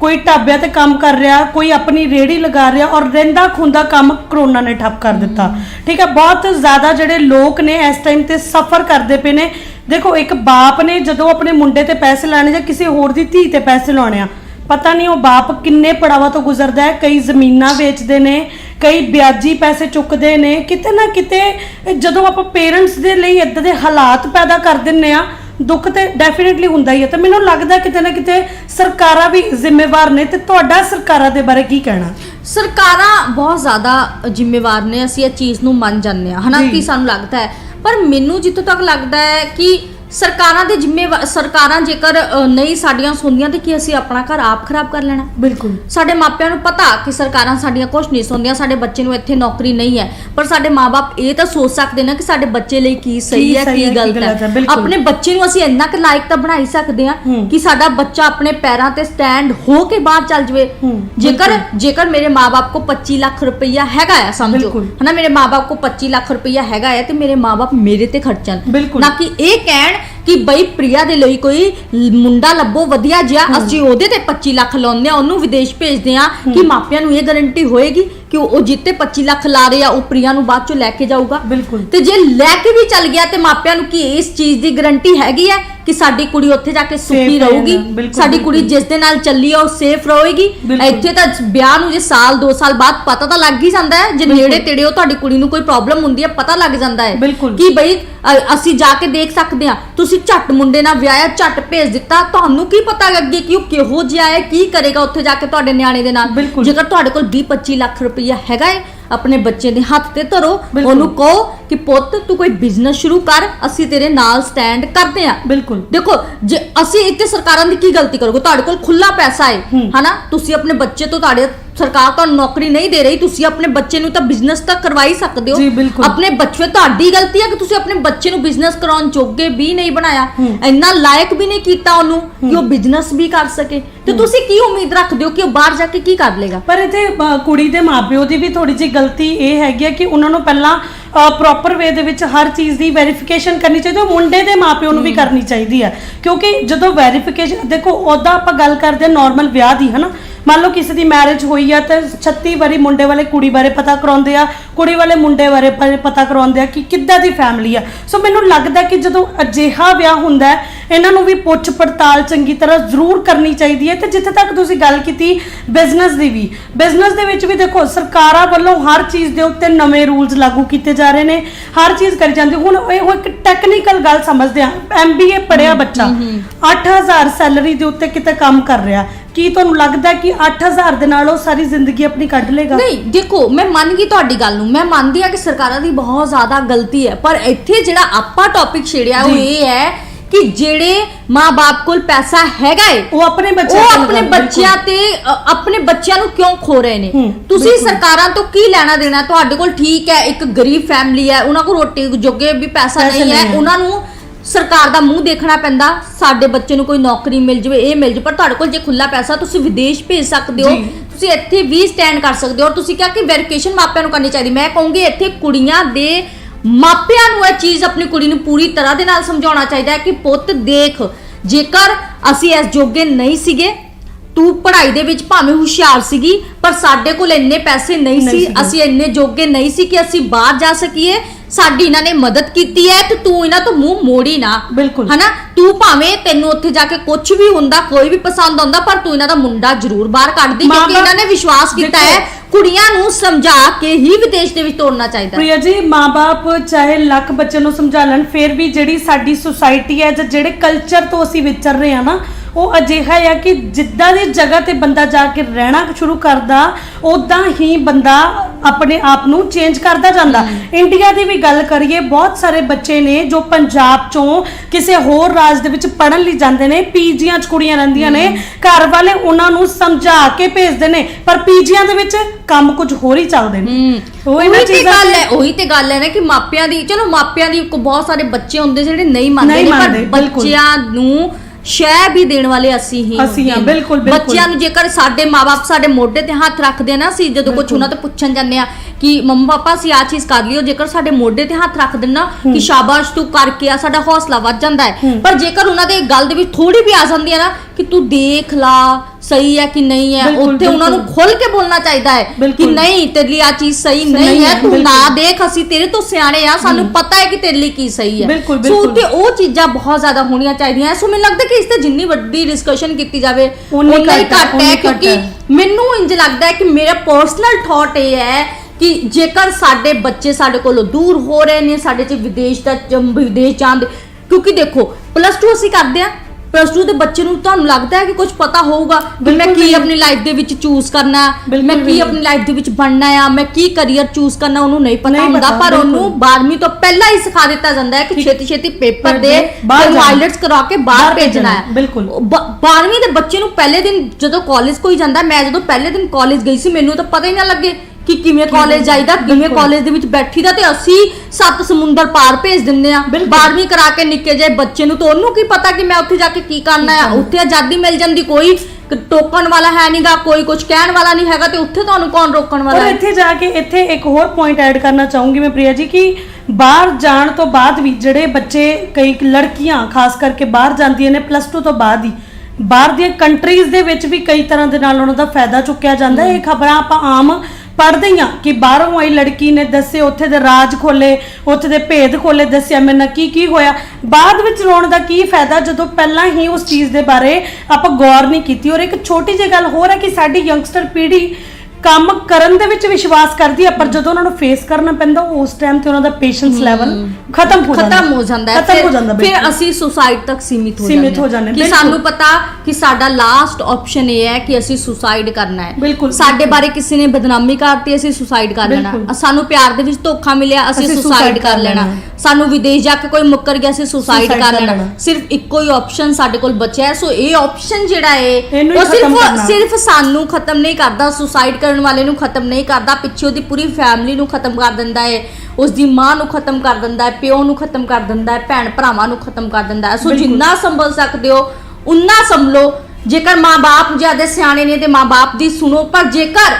ਕੋਈ ਢਾਬਿਆਂ ਤੇ ਕੰਮ ਕਰ ਰਿਹਾ, ਕੋਈ ਆਪਣੀ ਰੇੜੀ ਲਗਾ ਰਿਹਾ ਔਰ ਰਹਿੰਦਾ ਖੁੰਦਾ ਕੰਮ ਕਰੋਨਾ ਨੇ ਠੱਪ ਕਰ ਦਿੱਤਾ। ਠੀਕ ਹੈ, ਬਹੁਤ ਜ਼ਿਆਦਾ ਜਿਹੜੇ ਲੋਕ ਨੇ ਇਸ ਟਾਈਮ ਤੇ ਸਫਰ ਕਰਦੇ ਪਏ ਨੇ। ਦੇਖੋ, ਇੱਕ ਬਾਪ ਨੇ ਜਦੋਂ ਆਪਣੇ ਮੁੰਡੇ ਤੇ ਪੈਸੇ ਲਾਣੇ ਜਾਂ ਕਿਸੇ ਹੋਰ ਦੀ ਧੀ ਤੇ ਪੈਸੇ ਲਾਉਣੇ ਆ, ਪਤਾ ਨਹੀਂ ਉਹ ਬਾਪ ਕਿੰਨੇ ਪੜਾਵਾਂ ਤੋਂ ਗੁਜ਼ਰਦਾ ਹੈ, ਕਈ ਜ਼ਮੀਨਾਂ ਵੇਚਦੇ ਨੇ, ਕਈ ਵਿਆਜੀ ਪੈਸੇ ਚੁੱਕਦੇ ਨੇ, ਕਿਤੇ ਨਾ ਕਿਤੇ ਜਦੋਂ ਆਪਾਂ ਪੇਰੈਂਟਸ ਦੇ ਲਈ ਇਦਾਂ ਦੇ ਹਾਲਾਤ ਪੈਦਾ ਕਰ ਦਿੰਨੇ ਆ ਦੁੱਖ ਤੇ ਡੈਫੀਨਿਟਲੀ ਹੁੰਦਾ ਹੀ ਹੈ। ਤਾਂ ਮੈਨੂੰ ਲੱਗਦਾ ਕਿਤੇ ਨਾ ਕਿਤੇ ਸਰਕਾਰਾਂ ਵੀ ਜ਼ਿੰਮੇਵਾਰ ਨੇ। ਤੇ ਤੁਹਾਡਾ ਸਰਕਾਰਾਂ ਦੇ ਬਾਰੇ ਕੀ ਕਹਿਣਾ? ਸਰਕਾਰਾਂ ਬਹੁਤ ਜ਼ਿਆਦਾ ਜ਼ਿੰਮੇਵਾਰ ਨੇ। ਅਸੀਂ ਇਹ ਚੀਜ਼ ਨੂੰ ਮੰਨ ਜਾਂਦੇ ਹਾਂ। ਹਨਾ। ਕਿ ਸਾਨੂੰ ਲੱਗਦਾ ਹੈ। ਪਰ ਮੈਨੂੰ ਜਿੱਥੋਂ ਤੱਕ ਲੱਗਦਾ ਹੈ ਕਿ ਸਰਕਾਰਾਂ ਦੇ ਜ਼ਿੰਮੇਵਾਰ ਸਰਕਾਰਾਂ ਜੇਕਰ ਅ, ਨਹੀਂ ਸਾਡੀਆਂ ਸੁਣਦੀਆਂ ਤੇ ਕੀ ਅਸੀਂ ਆਪਣਾ ਘਰ ਆਪ ਖਰਾਬ ਕਰ ਲੈਣਾ ਬਿਲਕੁਲ ਸਾਡੇ ਮਾਪਿਆਂ ਨੂੰ ਪਤਾ ਕਿ ਸਰਕਾਰਾਂ ਸਾਡੀਆਂ ਕੁਝ ਨਹੀਂ ਸੁਣਦੀਆਂ ਸਾਡੇ ਬੱਚੇ ਨੂੰ ਇੱਥੇ ਨੌਕਰੀ ਨਹੀਂ ਹੈ ਪਰ ਸਾਡੇ ਮਾਪੇ ਇਹ ਤਾਂ ਸੋਚ ਸਕਦੇ ਨੇ ਕਿ ਸਾਡੇ ਬੱਚੇ ਲਈ ਕੀ ਸਹੀ ਹੈ ਸਹੀ ਕੀ ਹੈ, ਕੀ ਗਲਤ ਗਲਤ ਹੈ, ਹੈ ਬਿਲਕੁਲ। ਆਪਣੇ ਬੱਚੇ ਨੂੰ ਅਸੀਂ ਇੰਨਾ ਕੁ ਲਾਇਕ ਤਾਂ ਬਣਾ ਹੀ ਸਕਦੇ ਹਾਂ ਹੂੰ। ਕਿ ਸਾਡਾ ਬੱਚਾ ਆਪਣੇ ਪੈਰਾਂ ਤੇ ਸਟੈਂਡ ਹੋ ਕੇ ਬਾਹਰ ਚੱਲ ਜਵੇ ਹੂੰ, ਜੇਕਰ ਜੇਕਰ ਮੇਰੇ ਮਾਪੇ ਕੋ 25 ਲੱਖ ਰੁਪਈਆ ਹੈਗਾ ਹੈ ਸਮਝੋ ਬਿਲਕੁਲ। ਹਨਾ ਮੇਰੇ ਮਾਪੇ ਕੋ 25 ਲੱਖ ਰੁਪਈਆ ਹੈਗਾ ਹੈ ਤੇ ਮੇਰੇ ਮਾਪੇ ਮੇਰੇ ਤੇ ਖਰਚਣ ਬਿਲਕੁਲ। ਨਾ ਕਿ ਇਹ ਕਹਿਣ ਕਿ ਬਈ ਪ੍ਰਿਆ ਦੇ ਲਈ ਕੋਈ ਮੁੰਡਾ ਲੱਭੋ ਵਧੀਆ ਜਿਹਾ ਅਸੀਂ ਉਹਦੇ ਤੇ 25 ਲੱਖ ਲਾਉਂਦੇ ਆ ਉਹਨੂੰ ਵਿਦੇਸ਼ ਭੇਜਦੇ ਆ ਕਿ ਮਾਪਿਆਂ ਨੂੰ ਇਹ ਗਾਰੰਟੀ ਹੋਏਗੀ ਕਿ ਉਹ ਉਹ ਜਿੱਤੇ 25 ਲੱਖ ਲਾ ਰਹੇ ਆ ਉਹ ਪ੍ਰਿਆ ਨੂੰ ਬਾਅਦ ਚੋਂ ਲੈ ਕੇ ਜਾਊਗਾ। ਬਿਲਕੁਲ। ਤੇ ਜੇ ਲੈ ਕੇ ਵੀ ਚੱਲ ਗਿਆ ਤੇ ਮਾਪਿਆਂ ਨੂੰ ਕੀ ਇਸ ਚੀਜ਼ ਦੀ ਗਾਰੰਟੀ ਹੈਗੀ ਹੈ ਕਿ ਸਾਡੀ ਕੁੜੀ ਉੱਥੇ ਜਾ ਕੇ ਸੁਖੀ Safe ਰਹੂਗੀ ਬਿਲਕੁਲ, ਸਾਡੀ ਕੁੜੀ ਬਿਲਕੁਲ। ਜਿਸ ਦੇ ਨਾਲ ਚੱਲੀ ਆ ਉਹ ਸੇਫ ਰਹੇਗੀ ਬਿਲਕੁਲ। ਇੱਥੇ ਤਾਂ ਵਿਆਹ ਨੂੰ ਜੇ ਸਾਲ 2 ਸਾਲ ਬਾਅਦ ਪਤਾ ਤਾਂ ਲੱਗ ਹੀ ਜਾਂਦਾ ਹੈ ਜੇ ਬਿਲਕੁਲ। ਨੇੜੇ ਤੇੜੇ ਉਹ ਤੁਹਾਡੀ ਕੁੜੀ ਨੂੰ ਕੋਈ ਪ੍ਰੋਬਲਮ ਹੁੰਦੀ ਹੈ ਪਤਾ ਲੱਗ ਜਾਂਦਾ ਹੈ ਬਿਲਕੁਲ। ਕਿ ਬਈ ਅ- ਅਸੀਂ ਜਾ ਕੇ ਦੇਖ ਸਕਦੇ ਹਾਂ ਤੁਸੀਂ ਝੱਟ ਮੁੰਡੇ ਨਾਲ ਵਿਆਹਿਆ ਝੱਟ ਭੇਜ ਦਿੱਤਾ ਤੁਹਾਨੂੰ ਕੀ ਪਤਾ ਅੱਗੇ ਕਿ ਉਹ ਕਿਹੋ ਜਿਹਾ ਹੈ ਕੀ ਕਰੇਗਾ ਉੱਥੇ ਜਾ ਕੇ ਤੁਹਾਡੇ ਨਿਆਣੇ ਦੇ ਨਾਲ ਬਿਲਕੁਲ। ਜੇਕਰ ਤੁਹਾਡੇ ਕੋਲ 20 25 ਲੱਖ ਰੁਪਈਆ ਹੈਗਾ ਹੈ ਆਪਣੇ ਬੱਚੇ ਦੇ ਹੱਥ ਤੇ ਧਰੋ ਬਿਲਕੁਲ। ਉਹਨੂੰ ਕਹੋ ਕਿ ਪੁੱਤ ਤੂੰ ਕੋਈ ਬਿਜ਼ਨਸ ਸ਼ੁਰੂ ਕਰ ਅਸੀਂ ਤੇਰੇ ਨਾਲ ਸਟੈਂਡ ਕਰਦੇ ਹਾਂ। ਬਿਲਕੁਲ। ਦੇਖੋ ਜੇ ਅਸੀਂ ਇੱਥੇ ਸਰਕਾਰਾਂ ਦੀ ਕੀ ਗਲਤੀ ਕਰੋਗੇ? ਤੁਹਾਡੇ ਕੋਲ ਖੁੱਲਾ ਪੈਸਾ ਹੈ। ਹਨਾ? ਤੁਸੀਂ ਆਪਣੇ ਬੱਚੇ ਤੋਂ ਤੁਹਾਡੇ ਸਰਕਾਰ ਤੁਹਾਨੂੰ ਨੌਕਰੀ ਨਹੀਂ ਦੇ ਰਹੀ ਤੁਸੀਂ ਆਪਣੇ ਬੱਚੇ ਨੂੰ ਤਾਂ ਬਿਜ਼ਨਸ ਤਾਂ ਕਰਵਾ ਹੀ। ਸਕਦੇ ਹੋ। ਆਪਣੇ ਬੱਚੇ ਤੁਹਾਡੀ ਗਲਤੀ ਹੈ ਕਿ ਤੁਸੀਂ ਆਪਣੇ ਬੱਚੇ ਨੂੰ ਬਿਜ਼ਨਸ ਕਰਾਉਣ ਜੋਗੇ ਵੀ ਨਹੀਂ ਬਣਾਇਆ। ਇੰਨਾ ਲਾਇਕ ਵੀ ਨਹੀਂ ਕੀਤਾ ਉਹਨੂੰ ਕਿ ਉਹ ਬਿਜ਼ਨਸ ਵੀ ਕਰ ਸਕੇ। ਤੇ ਤੁਸੀਂ ਕੀ ਉਮੀਦ ਰੱਖਦੇ ਹੋ ਕਿ ਉਹ ਬਾਹਰ ਜਾ ਕੇ ਕੀ ਕਰ ਲੇਗਾ? ਪਰ ਇੱਥੇ ਕੁੜੀ ਦੇ ਮਾਪਿਓ ਦੀ ਵੀ ਥੋੜੀ ਜਿਹੀ ਗਲਤੀ ਇਹ ਹੈਗੀ ਹੈ ਕਿ ਉਹਨਾਂ ਨੂੰ ਪਹਿਲਾਂ ਪ੍ਰੋਪਰ ਵੇ ਦੇ ਵਿੱਚ ਹਰ ਚੀਜ਼ ਦੀ ਵੈਰੀਫਿਕੇਸ਼ਨ ਕਰਨੀ ਚਾਹੀਦੀ ਹੈ ਉਹ ਮੁੰਡੇ ਦੇ ਮਾਪਿਓ ਨੂੰ ਵੀ ਕਰਨੀ ਚਾਹੀਦੀ ਹੈ। ਕਿਉਂਕਿ ਜਦੋਂ ਵੈਰੀਫਿਕੇਸ਼ਨ ਦੇਖੋ ਉਹਦਾ ਆਪਾਂ ਗੱਲ ਕਰਦੇ ਹਾਂ ਨਾਰਮਲ ਵਿਆਹ ਦੀ ਹਨਾ? ਮੰਨ ਲਓ ਕਿਸੇ ਦੀ ਮੈਰਿਜ ਹੋਈ ਆ ਤੇ 36 ਵਾਰੀ ਮੁੰਡੇ ਵਾਲੇ ਕੁੜੀ ਬਾਰੇ ਪਤਾ ਕਰਾਉਂਦੇ ਆ ਕੁੜੀ ਵਾਲੇ ਮੁੰਡੇ ਬਾਰੇ ਪਤਾ ਕਰਾਉਂਦੇ ਆ ਕਿ ਕਿੱਦਾਂ ਦੀ ਫੈਮਿਲੀ ਆ। ਸੋ ਮੈਨੂੰ ਲੱਗਦਾ ਕਿ ਜਦੋਂ ਅਜਿਹਾ ਵਿਆਹ ਹੁੰਦਾ ਇਹਨਾਂ ਨੂੰ ਵੀ ਪੁੱਛ ਪੜਤਾਲ ਚੰਗੀ ਤਰ੍ਹਾਂ ਜ਼ਰੂਰ ਕਰਨੀ ਚਾਹੀਦੀ ਹੈ। ਤੇ ਜਿੱਥੇ ਤੱਕ ਤੁਸੀਂ ਗੱਲ ਕੀਤੀ ਬਿਜ਼ਨਸ ਦੀ ਵੀ ਬਿਜ਼ਨਸ ਦੇ ਵਿੱਚ ਵੀ ਦੇਖੋ ਸਰਕਾਰਾਂ ਵੱਲੋਂ ਹਰ ਚੀਜ਼ ਦੇ ਉੱਤੇ ਨਵੇਂ ਰੂਲਸ ਲਾਗੂ ਕੀਤੇ ਜਾ ਰਹੇ ਨੇ ਹਰ ਚੀਜ਼ ਕਰੀ ਜਾਂਦੀ। ਹੁਣ ਇਹ ਉਹ ਇੱਕ ਟੈਕਨੀਕਲ ਗੱਲ ਸਮਝਦੇ ਆ ਐਮਬੀਏ ਪੜਿਆ ਬੱਚਾ। 8000 ਸੈਲਰੀ ਦੇ ਉੱਤੇ ਕਿਤੇ ਕੰਮ ਕਰ ਰਿਹਾ। ਕੀ ਤੁਹਾਨੂੰ ਲੱਗਦਾ ਕਿ 8000 ਦੇ ਨਾਲ ਉਹ ਸਾਰੀ ਜ਼ਿੰਦਗੀ ਆਪਣੀ ਕੱਢ ਲੇਗਾ ਨਹੀਂ ਦੇਖੋ ਮੈਂ ਮੰਨ ਗਈ ਤੁਹਾਡੀ ਗੱਲ ਨੂੰ। ਮੈਂ ਮੰਨਦੀ ਆ ਕਿ ਸਰਕਾਰਾਂ ਦੀ ਬਹੁਤ ਜ਼ਿਆਦਾ ਗਲਤੀ ਹੈ। ਪਰ ਇੱਥੇ ਜਿਹੜਾ ਆਪਾਂ ਟੌਪਿਕ ਛੇੜਿਆ ਉਹ। ਇਹ ਹੈ ਕਿ ਜਿਹੜੇ ਮਾਂ-ਬਾਪ ਕੋਲ ਪੈਸਾ ਹੈਗਾ ਏ ਉਹ ਆਪਣੇ ਬੱਚਿਆਂ ਉਹ ਤੇ ਆਪਣੇ ਬੱਚਿਆਂ ਤੇ ਅ, ਆਪਣੇ ਬੱਚਿਆਂ ਨੂੰ ਕਿਉਂ ਖੋ ਰਹੇ ਨੇ ਹੂੰ, ਤੁਸੀਂ ਬਿਲਕੁਲ। ਸਰਕਾਰਾਂ ਤੋਂ ਕੀ ਲੈਣਾ ਦੇਣਾ ਤੁਹਾਡੇ ਕੋਲ ਠੀਕ ਹੈ ਇੱਕ ਗਰੀਬ ਫੈਮਿਲੀ ਹੈ ਉਹਨਾਂ ਕੋਲ ਰੋਟੀ ਜੋਗੇ ਵੀ ਪੈਸਾ ਪੈਸੇ ਨਹੀਂ ਹੈ ਨਹੀਂ ਹੈ। ਉਹਨਾਂ ਨੂੰ ਸਰਕਾਰ ਦਾ ਮੂੰਹ ਦੇਖਣਾ ਪੈਂਦਾ ਸਾਡੇ ਬੱਚੇ ਨੂੰ ਕੋਈ ਨੌਕਰੀ ਮਿਲ ਜਵੇ ਇਹ ਮਿਲ ਜਵੇ ਪਰ ਤੁਹਾਡੇ ਕੋਲ ਜੇ ਖੁੱਲਾ ਪੈਸਾ ਤੁਸੀਂ ਵਿਦੇਸ਼ ਭੇਜ ਸਕਦੇ ਹੋ ਜੀ। ਤੁਸੀਂ ਇੱਥੇ ਵੀ ਸਟੈਂਡ ਕਰ ਸਕਦੇ ਹੋ ਔਰ ਤੁਸੀਂ ਕਿਹਾ ਕਿ ਵੈਰੀਫਿਕੇਸ਼ਨ ਮਾਪਿਆਂ ਨੂੰ ਕਰਨੀ ਚਾਹੀਦੀ ਮੈਂ ਕਹੂੰਗੀ ਇੱਥੇ ਕੁੜੀਆਂ ਦੇ ਮਾਪਿਆਂ ਨੂੰ ਇਹ ਚੀਜ਼ ਆਪਣੀ ਕੁੜੀ ਨੂੰ ਪੂਰੀ ਤਰ੍ਹਾਂ ਦੇ ਨਾਲ ਸਮਝਾਉਣਾ ਚਾਹੀਦਾ ਹੈ ਕਿ ਪੁੱਤ ਦੇਖ ਜੇਕਰ ਅਸੀਂ ਇਸ ਜੋਗੇ ਨਹੀਂ ਸੀਗੇ ਤੂੰ ਪੜ੍ਹਾਈ ਦੇ ਵਿੱਚ ਭਾਵੇਂ ਹੁਸ਼ਿਆਰ ਸੀਗੀ ਪਰ ਸਾਡੇ ਕੋਲ ਇੰਨੇ ਪੈਸੇ ਨਹੀਂ ਸੀ। ਅਸੀਂ ਇੰਨੇ ਜੋਗੇ ਨਹੀਂ ਸੀ ਕਿ ਅਸੀਂ ਬਾਹਰ ਜਾ ਸਕੀਏ ਸਾਡੀ ਇਹਨਾਂ ਨੇ ਮਦਦ ਕੀਤੀ ਹੈ ਤੇ ਤੂੰ ਇਹਨਾਂ ਤੋਂ ਮੂੰਹ ਮੋੜੀ ਨਾ ਬਿਲਕੁਲ। ਹਨਾ ਤੂੰ ਭਾਵੇਂ ਤੈਨੂੰ ਉੱਥੇ ਜਾ ਕੇ ਕੁਝ ਵੀ ਹੁੰਦਾ ਕੋਈ ਵੀ ਪਸੰਦ ਆਉਂਦਾ ਪਰ ਤੂੰ ਇਹਨਾਂ ਦਾ ਮੁੰਡਾ ਜ਼ਰੂਰ ਬਾਹਰ ਕੱਢਦੀ ਕਿਉਂਕਿ ਮਾਂ-ਬਾਪ- ਇਹਨਾਂ ਨੇ ਵਿਸ਼ਵਾਸ ਕੀਤਾ ਹੈ। ਕੁੜੀਆਂ ਨੂੰ ਸਮਝਾ ਕੇ ਹੀ ਵਿਦੇਸ਼ ਦੇ ਵਿੱਚ ਤੋਰਨਾ ਚਾਹੀਦਾ ਹੈ ਪ੍ਰਿਆ ਜੀ ਮਾਪੇ ਚਾਹੇ ਲੱਖ ਬੱਚੇ ਨੂੰ ਸਮਝਾ ਲੈਣ ਫਿਰ ਵੀ ਜਿਹੜੀ ਸਾਡੀ ਸੁਸਾਇਟੀ ਹੈ ਜਾਂ ਜਿਹੜੇ ਕਲਚਰ ਤੋਂ ਅਸੀਂ ਵਿਚਰ ਰਹੇ ਹਾਂ ਨਾ ਉਹ ਅਜਿਹਾ ਹੈ ਕਿ ਜਿੱਦਾਂ ਦੀ ਜਗ੍ਹਾ ਤੇ ਬੰਦਾ ਜਾ ਕੇ ਰਹਿਣਾ ਸ਼ੁਰੂ ਕਰਦਾ ਉਦਾਂ ਹੀ ਬੰਦਾ ਆਪਣੇ ਆਪ ਨੂੰ ਚੇਂਜ ਕਰਦਾ ਜਾਂਦਾ। ਇੰਡੀਆ ਦੀ ਵੀ ਗੱਲ ਕਰੀਏ ਬਹੁਤ ਸਾਰੇ ਬੱਚੇ ਨੇ ਜੋ ਪੰਜਾਬ ਚੋਂ ਕਿਸੇ ਹੋਰ ਰਾਜ ਦੇ ਵਿੱਚ ਪੜਨ ਲਈ ਜਾਂਦੇ ਨੇ ਪੀਜੀਆਂ ਚ ਕੁੜੀਆਂ ਰਹਿੰਦੀਆਂ ਨੇ ਘਰ ਵਾਲੇ ਉਹਨਾਂ ਨੂੰ ਸਮਝਾ ਕੇ ਭੇਜਦੇ ਨੇ ਪਰ ਪੀਜੀਆਂ ਦੇ ਵਿੱਚ ਕੰਮ ਕੁਝ ਹੋਰ ਹੀ ਚੱਲਦੇ ਨੇ। ਉਹ ਇਹਨਾਂ ਚੀਜ਼ਾਂ ਗੱਲ ਹੈ ਉਹੀ ਤੇ ਗੱਲ ਹੈ ਨਾ ਕਿ ਮਾਪਿਆਂ ਦੀ ਚਲੋ ਮਾਪਿਆਂ ਦੀ ਬਹੁਤ ਸਾਰੇ ਬੱਚੇ ਹੁੰਦੇ ਜਿਹੜੇ ਨਹੀਂ ਮੰਨਦੇ ਪਰ। ਬੱਚਿਆਂ ਨੂੰ ਸ਼ਹਿ ਵੀ ਦੇਣ ਵਾਲੇ ਅਸੀਂ ਹੀ ਅਸੀਂ ਹਾਂ, ਹੁੰਦੇ ਨੇ। ਬਿਲਕੁਲ, ਬਿਲਕੁਲ। ਬੱਚਿਆਂ ਨੂੰ ਜੇਕਰ ਸਾਡੇ ਮਾਪੇ ਸਾਡੇ ਮੋਢੇ ਤੇ ਹੱਥ ਰੱਖਦੇ ਆ ਨਾ ਅਸੀਂ ਜਦੋਂ ਕੁਝ ਬਿਲਕੁਲ। ਉਹਨਾਂ ਤੋਂ ਪੁੱਛਣ ਜਾਂਦੇ ਆ ਕਿ ਮੰਮਾ ਪਾਪਾ ਅਸੀਂ ਆ ਚੀਜ਼ ਕਰ ਲਿਓ ਜੇਕਰ ਸਾਡੇ ਮੋਢੇ ਤੇ ਹੱਥ ਰੱਖ ਦੇਣ ਨਾ ਕਿ ਸ਼ਾਬਾਸ਼ ਤੂੰ ਕਰਕੇ ਆ ਸਾਡਾ ਹੌਸਲਾ ਵੱਧ ਜਾਂਦਾ ਹੈ ਹੂੰ। ਪਰ ਜੇਕਰ ਉਹਨਾਂ ਦੇ ਗੱਲ ਦੇ ਵਿੱਚ ਥੋੜੀ ਵੀ ਆ ਜਾਂਦੀ ਹੈ ਨਾ ਕਿ ਤੂੰ ਦੇਖ ਲਾ ਸਹੀ ਹੈ ਕਿ ਨਹੀਂ ਹੈ ਬਿਲਕੁਲ, ਉੱਥੇ ਉਹਨਾਂ ਨੂੰ ਬਿਲਕੁਲ। ਖੁੱਲ ਕੇ ਬੋਲਣਾ ਚਾਹੀਦਾ ਹੈ ਕਿ ਬਿਲਕੁਲ। ਨਹੀਂ ਤੇਰੇ ਲਈ ਆ ਚੀਜ਼ ਸਹੀ ਨਹੀਂ ਹੈ ਹੈ, ਤੂੰ ਨਾ ਬਿਲਕੁਲ। ਦੇਖ ਅਸੀਂ ਤੇਰੇ ਤੋਂ ਸਿਆਣੇ ਆ ਸਾਨੂੰ ਪਤਾ ਹੈ ਕਿ ਤੇਰੇ ਲਈ ਕੀ ਸਹੀ ਹੈ ਬਿਲਕੁਲ, ਸੋ ਬਿਲਕੁਲ। ਤੇ ਉਹ ਚੀਜ਼ਾਂ ਬਹੁਤ ਜ਼ਿਆਦਾ ਹੋਣੀਆਂ ਚਾਹੀਦੀਆਂ ਸੋ ਮੈਨੂੰ ਲੱਗਦਾ ਕਿ ਇਸ ਤੇ ਜਿੰਨੀ ਵੱਡੀ ਡਿਸਕਸ਼ਨ ਕੀਤੀ ਜਾਵੇ ਉਨੀ ਉਨਾ ਹੀ ਘੱਟ ਹੈ, ਘੱਟ ਉਨੀ ਹੈ ਘੱਟ ਕਿਉਂਕਿ ਹੈ। ਮੈਨੂੰ ਇੰਜ ਲੱਗਦਾ ਹੈ ਕਿ ਮੇਰਾ ਪਰਸਨਲ ਥਾਟ ਇਹ ਹੈ ਕਿ ਜੇਕਰ ਸਾਡੇ ਬੱਚੇ ਸਾਡੇ ਕੋਲੋਂ ਦੂਰ ਹੋ ਰਹੇ ਨੇ ਸਾਡੇ ਚ ਵਿਦੇਸ਼ ਦਾ ਚ- ਵਿਦੇਸ਼ ਜਾਣ ਦੇ ਕਿਉਂਕਿ ਦੇਖੋ ਪਲੱਸ 2 ਅਸੀਂ ਕਰਦੇ ਆ ਪਲੱਸ 2 ਦੇ ਬੱਚੇ ਨੂੰ ਤੁਹਾਨੂੰ ਲੱਗਦਾ ਹੈ ਕਿ ਕੁਝ ਪਤਾ ਹੋਊਗਾ ਕਿ ਮੈਂ ਕੀ। ਆਪਣੀ ਲਾਈਫ ਦੇ ਵਿੱਚ ਚੂਜ਼ ਕਰਨਾ ਹੈ, ਮੈਂ ਵੀ ਕੀ। ਆਪਣੀ ਲਾਈਫ ਦੇ ਵਿੱਚ ਬਣਨਾ ਆ ਮੈਂ ਕੀ ਕੈਰੀਅਰ ਚੂਜ਼ ਕਰਨਾ ਉਹਨੂੰ ਨਹੀਂ ਪਤਾ ਹੁੰਦਾ ਪਰ। ਉਹਨੂੰ 12ਵੀਂ ਤੋਂ ਪਹਿਲਾਂ ਹੀ ਸਿਖਾ ਦਿੱਤਾ ਜਾਂਦਾ ਹੈ ਕਿ। ਛੇਤੀ ਛੇਤੀ ਪੇਪਰ ਪਰ ਦੇ ਬਾਹਰ। ਆਈਲੈਟਸ ਕਰਾ ਕੇ ਬਾਹਰ ਭੇਜਣਾ ਹੈ, ਬਿਲਕੁਲ। 12ਵੀਂ ਦੇ ਬੱਚੇ ਨੂੰ ਪਹਿਲੇ ਦਿਨ ਜਦੋਂ ਕਾਲਜ ਕੋਈ ਜਾਂਦਾ ਮੈਂ ਜਦੋਂ ਪਹਿਲੇ ਦਿਨ ਕਾਲਜ ਗਈ ਸੀ ਮੈਨੂੰ ਤਾਂ ਪਤਾ ਹੀ ਨਾ ਲੱਗੇ ਕਿ ਕਿਵੇਂ ਕਾਲਜ ਜਾਈਦਾ ਕਿਵੇਂ। ਕਾਲਜ ਦੇ ਵਿੱਚ ਬੈਠੀ ਦਾ ਤੇ ਅਸੀਂ ਸੱਤ ਸਮੁੰਦਰ ਪਾਰ ਭੇਜ ਦਿੰਦੇ ਆ ਬਿਲਕੁਲ। 12ਵੀਂ ਕਰਾ ਕੇ ਨਿੱਕੇ ਜਿਹੇ ਬੱਚੇ ਨੂੰ ਤਾਂ ਉਹਨੂੰ ਕੀ ਪਤਾ ਕਿ ਮੈਂ ਉੱਥੇ ਜਾ ਕੇ ਕੀ ਕਰਨਾ ਆ ਉੱਥੇ ਆਜ਼ਾਦੀ ਮਿਲ ਜਾਂਦੀ ਕੋਈ ਟੋਕਣ ਵਾਲਾ ਹੈ ਨਹੀਂਗਾ ਕੋਈ ਕੁਝ ਕਹਿਣ ਵਾਲਾ ਨਹੀਂ ਹੈਗਾ ਤੇ ਉੱਥੇ ਤੁਹਾਨੂੰ ਕੌਣ ਰੋਕਣ ਵਾਲਾ ਔਰ ਹੈ? ਇੱਥੇ ਜਾ ਕੇ ਇੱਥੇ ਇੱਕ ਹੋਰ ਪੁਆਇੰਟ ਐਡ ਕਰਨਾ ਚਾਹੂੰਗੀ ਮੈਂ ਪ੍ਰਿਆ ਜੀ ਕਿ ਬਾਹਰ ਜਾਣ ਤੋਂ ਬਾਅਦ ਵੀ ਜਿਹੜੇ ਬੱਚੇ ਕਈ ਲੜਕੀਆਂ ਖਾਸ ਕਰਕੇ ਬਾਹਰ ਜਾਂਦੀਆਂ ਨੇ ਪਲੱਸ 2 ਤੋਂ ਬਾਅਦ ਹੀ ਬਾਹਰ ਦੀਆਂ ਕੰਟਰੀਜ਼ ਦੇ ਵਿੱਚ ਵੀ ਕਈ ਤਰ੍ਹਾਂ ਦੇ ਨਾਲ ਉਹਨਾਂ ਦਾ ਫਾਇਦਾ ਚੁੱਕਿਆ ਜਾਂਦਾ ਹੈ। ਇਹ ਖਬਰਾਂ ਆਪਾਂ ਆਮ ਪੜ੍ਹਦੇ ਹਾਂ ਕਿ ਬਾਹਰੋਂ ਆਈ ਲੜਕੀ ਨੇ ਦੱਸੇ, ਉੱਥੇ ਦੇ ਰਾਜ ਖੋਲੇ, ਉੱਥੇ ਦੇ ਭੇਦ ਖੋਲੇ, ਦੱਸਿਆ ਮੇਰੇ ਨਾਲ ਕੀ ਕੀ ਹੋਇਆ। ਬਾਅਦ ਵਿੱਚ ਰੋਣ ਦਾ ਕੀ ਫਾਇਦਾ ਜਦੋਂ ਪਹਿਲਾਂ ਹੀ ਉਸ ਚੀਜ਼ ਦੇ ਬਾਰੇ ਆਪਾਂ ਗੌਰ ਨਹੀਂ ਕੀਤੀ। ਔਰ ਇੱਕ ਛੋਟੀ ਜਿਹੀ ਗੱਲ ਹੋਰ ਹੈ ਕਿ ਸਾਡੀ ਯੰਗਸਟਰ ਪੀੜ੍ਹੀ ਕੰਮ ਕਰਨ ਦੇ ਵਿੱਚ ਵਿਸ਼ਵਾਸ ਕਰਦੀ ਹੈ ਪਰ ਜਦੋਂ ਉਹਨਾਂ ਨੂੰ ਫੇਸ ਕਰਨਾ ਪੈਂਦਾ ਉਸ ਟਾਈਮ ਤੇ ਉਹਨਾਂ ਦਾ ਪੇਸ਼ੈਂਸ ਲੈਵਲ ਖਤਮ ਹੋ ਜਾਂਦਾ ਖਤਮ ਹੋ ਜਾਂਦਾ ਹੈ ਖਤਮ ਹੋ ਫਿਰ- ਜਾਂਦਾ ਫਿਰ ਬਿਲਕੁਲ। ਅਸੀਂ ਸੁਸਾਈਡ ਤੱਕ ਸੀਮਿਤ ਹੋ ਸੀਮਿਤ ਜਾਂਦੇ ਹੋ ਜਾਂਦੇ, ਕਿ। ਸਾਨੂੰ ਪਤਾ ਕਿ ਸਾਡਾ ਲਾਸਟ ਆਪਸ਼ਨ ਇਹ ਹੈ ਕਿ ਅਸੀਂ ਸੁਸਾਈਡ ਕਰਨਾ ਹੈ ਸਾਡੇ। ਬਾਰੇ ਕਿਸੇ ਨੇ ਬਦਨਾਮੀ ਕਰਤੀ ਅਸੀਂ ਸੁਸਾਈਡ ਕਰ ਲੈਣਾ। ਸਾਨੂੰ ਪਿਆਰ ਦੇ ਵਿੱਚ ਧੋਖਾ ਮਿਲਿਆ ਅਸੀਂ ਸੁਸਾਈਡ ਕਰ ਲੈਣਾ। ਸਾਨੂੰ ਵਿਦੇਸ਼ ਜਾ ਕੇ ਕੋਈ ਮੁੱਕਰ ਗਿਆ ਅਸੀਂ ਸੁਸਾਈਡ ਕਰ ਲੈਣਾ। ਸਿਰਫ ਇੱਕੋ ਹੀ ਆਪਸ਼ਨ ਸਾਡੇ ਕੋਲ ਬਚਿਆ ਸੋ ਇਹ ਆਪਸ਼ਨ ਜਿਹੜਾ ਹੈ ਉਹ ਸਿਰਫ। ਸਿਰਫ ਸਾਨੂੰ ਖਤਮ ਨਹੀਂ ਕਰਦਾ ਸੁਸਾਈਡ ਕਰਨ ਵਾਲੇ ਨੂੰ ਖਤਮ ਨਹੀਂ ਕਰਦਾ ਪਿੱਛੇ ਉਹਦੀ ਪੂਰੀ ਫੈਮਿਲੀ ਨੂੰ ਖਤਮ ਕਰ ਦਿੰਦਾ ਹੈ ਉਸ ਦੀ ਮਾਂ ਨੂੰ ਖਤਮ ਕਰ ਦਿੰਦਾ ਹੈ ਪਿਓ ਨੂੰ ਖਤਮ ਕਰ ਦਿੰਦਾ ਹੈ ਭੈਣ ਭਰਾਵਾਂ ਨੂੰ ਖਤਮ ਕਰ ਦਿੰਦਾ ਹੈ ਸੋ। ਜਿੰਨਾ ਸੰਭਲ ਸਕਦੇ ਹੋ ਉਨਾ ਸੰਭਲੋ ਜੇਕਰ ਮਾਂ-ਬਾਪ ਜ਼ਿਆਦਾ ਸਿਆਣੇ ਨੇ ਤੇ ਮਾਂ-ਬਾਪ ਦੀ ਸੁਣੋ ਪਰ ਜੇਕਰ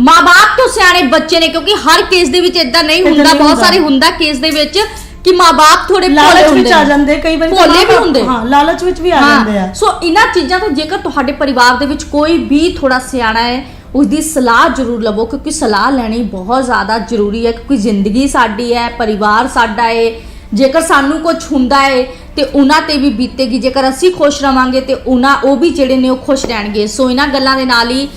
ਮਾਂ-ਬਾਪ ਤੋਂ ਸਿਆਣੇ ਬੱਚੇ ਨੇ ਕਿਉਂਕਿ ਹਰ ਕੇਸ ਦੇ ਵਿੱਚ ਇਦਾਂ ਨਹੀਂ ਹੁੰਦਾ ਬਹੁਤ। ਸਾਰੇ ਹੁੰਦਾ ਕੇਸ ਦੇ ਵਿੱਚ ਕਿ ਮਾਂ-ਬਾਪ ਥੋੜੇ ਭੋਲੇ ਲਾਲਚ ਹੁੰਦੇ ਵਿੱਚ ਆ ਨੇ। ਜਾਂਦੇ ਕਈ ਵਾਰੀ ਭੋਲੇ ਵੀ ਹੁੰਦੇ ਹਾਂ ਲਾਲਚ ਵਿੱਚ ਵੀ ਆ ਜਾਂਦੇ ਆ ਹਾਂ ਸੋ ਇਹਨਾਂ ਚੀਜ਼ਾਂ ਤੋਂ ਜੇਕਰ ਤੁਹਾਡੇ ਪਰਿਵਾਰ ਦੇ ਵਿੱਚ ਕੋਈ ਵੀ ਥੋੜਾ ਸਿਆਣਾ ਹੈ ਉਸ ਦੀ ਸਲਾਹ ਜ਼ਰੂਰ ਲਵੋ, ਕਿਉਂਕਿ ਸਲਾਹ ਲੈਣੀ ਬਹੁਤ ਜ਼ਿਆਦਾ ਜ਼ਰੂਰੀ ਹੈ, ਕਿਉਂਕਿ ਜ਼ਿੰਦਗੀ ਸਾਡੀ ਹੈ, ਪਰਿਵਾਰ ਸਾਡਾ ਹੈ ਜੇਕਰ ਸਾਨੂੰ ਕੁਝ ਹੁੰਦਾ ਹੈ ਤੇ ਉਹਨਾਂ ਤੇ ਵੀ ਬੀਤੇਗੀ, ਜੇਕਰ ਅਸੀਂ ਖੁਸ਼ ਰਵਾਂਗੇ, ਤੇ ਉਹਨਾਂ, ਉਹ ਵੀ ਜਿਹੜੇ ਨੇ ਉਹ ਖੁਸ਼ ਰਹਿਣਗੇ। ਸੋ ਇਹਨਾਂ ਗੱਲਾਂ ਦੇ ਨਾਲ ਹੀ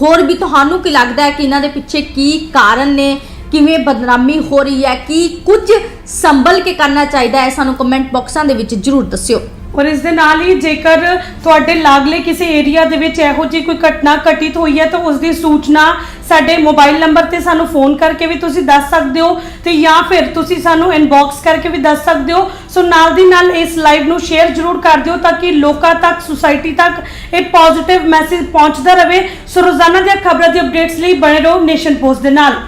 ਹੋਰ ਵੀ ਤੁਹਾਨੂੰ ਕੀ ਲੱਗਦਾ ਹੈ ਕਿ ਇਹਨਾਂ ਦੇ ਪਿੱਛੇ ਕੀ ਕਾਰਨ ਨੇ, ਕਿਵੇਂ ਬਦਨਾਮੀ ਹੋ ਰਹੀ ਹੈ, ਕੀ ਕੁਝ ਸੰਭਲ ਕੇ ਕਰਨਾ ਚਾਹੀਦਾ ਹੈ ਸਾਨੂੰ ਕਮੈਂਟ ਬਾਕਸਾਂ ਦੇ ਵਿੱਚ ਜ਼ਰੂਰ ਦੱਸਿਓ। ਔਰ ਇਸ ਦੇ ਨਾਲ ਹੀ ਜੇਕਰ ਤੁਹਾਡੇ ਲਾਗਲੇ ਕਿਸੇ ਏਰੀਆ ਦੇ ਵਿੱਚ ਇਹੋ ਜਿਹੀ ਕੋਈ ਘਟਨਾ ਘਟਿਤ ਹੋਈ ਹੈ, ਤਾਂ ਉਸ ਦੀ ਸੂਚਨਾ ਸਾਡੇ ਮੋਬਾਈਲ ਨੰਬਰ ਤੇ ਸਾਨੂੰ ਫੋਨ ਕਰਕੇ ਵੀ ਤੁਸੀਂ ਦੱਸ ਸਕਦੇ ਹੋ ਤੇ ਜਾਂ ਫਿਰ ਤੁਸੀਂ ਸਾਨੂੰ ਇਨਬਾਕਸ ਕਰਕੇ ਵੀ ਦੱਸ ਸਕਦੇ ਹੋ। ਸੋ ਨਾਲ ਦੀ ਨਾਲ ਇਸ ਲਾਈਵ ਨੂੰ ਸ਼ੇਅਰ ਜ਼ਰੂਰ ਕਰ ਦਿਓ ਤਾਂ ਕਿ ਲੋਕਾਂ ਤੱਕ ਸੁਸਾਇਟੀ ਤੱਕ ਇਹ ਪੋਜ਼ਿਟਿਵ ਮੈਸੇਜ ਪਹੁੰਚਦਾ ਰਹੇ। ਸੋ ਰੋਜ਼ਾਨਾ ਦੀਆਂ ਖਬਰਾਂ ਦੀ ਅਪਡੇਟਸ ਲਈ ਬਣੇ ਰਹੋ ਨੇਸ਼ਨ ਪੋਸਟ ਦੇ ਨਾਲ।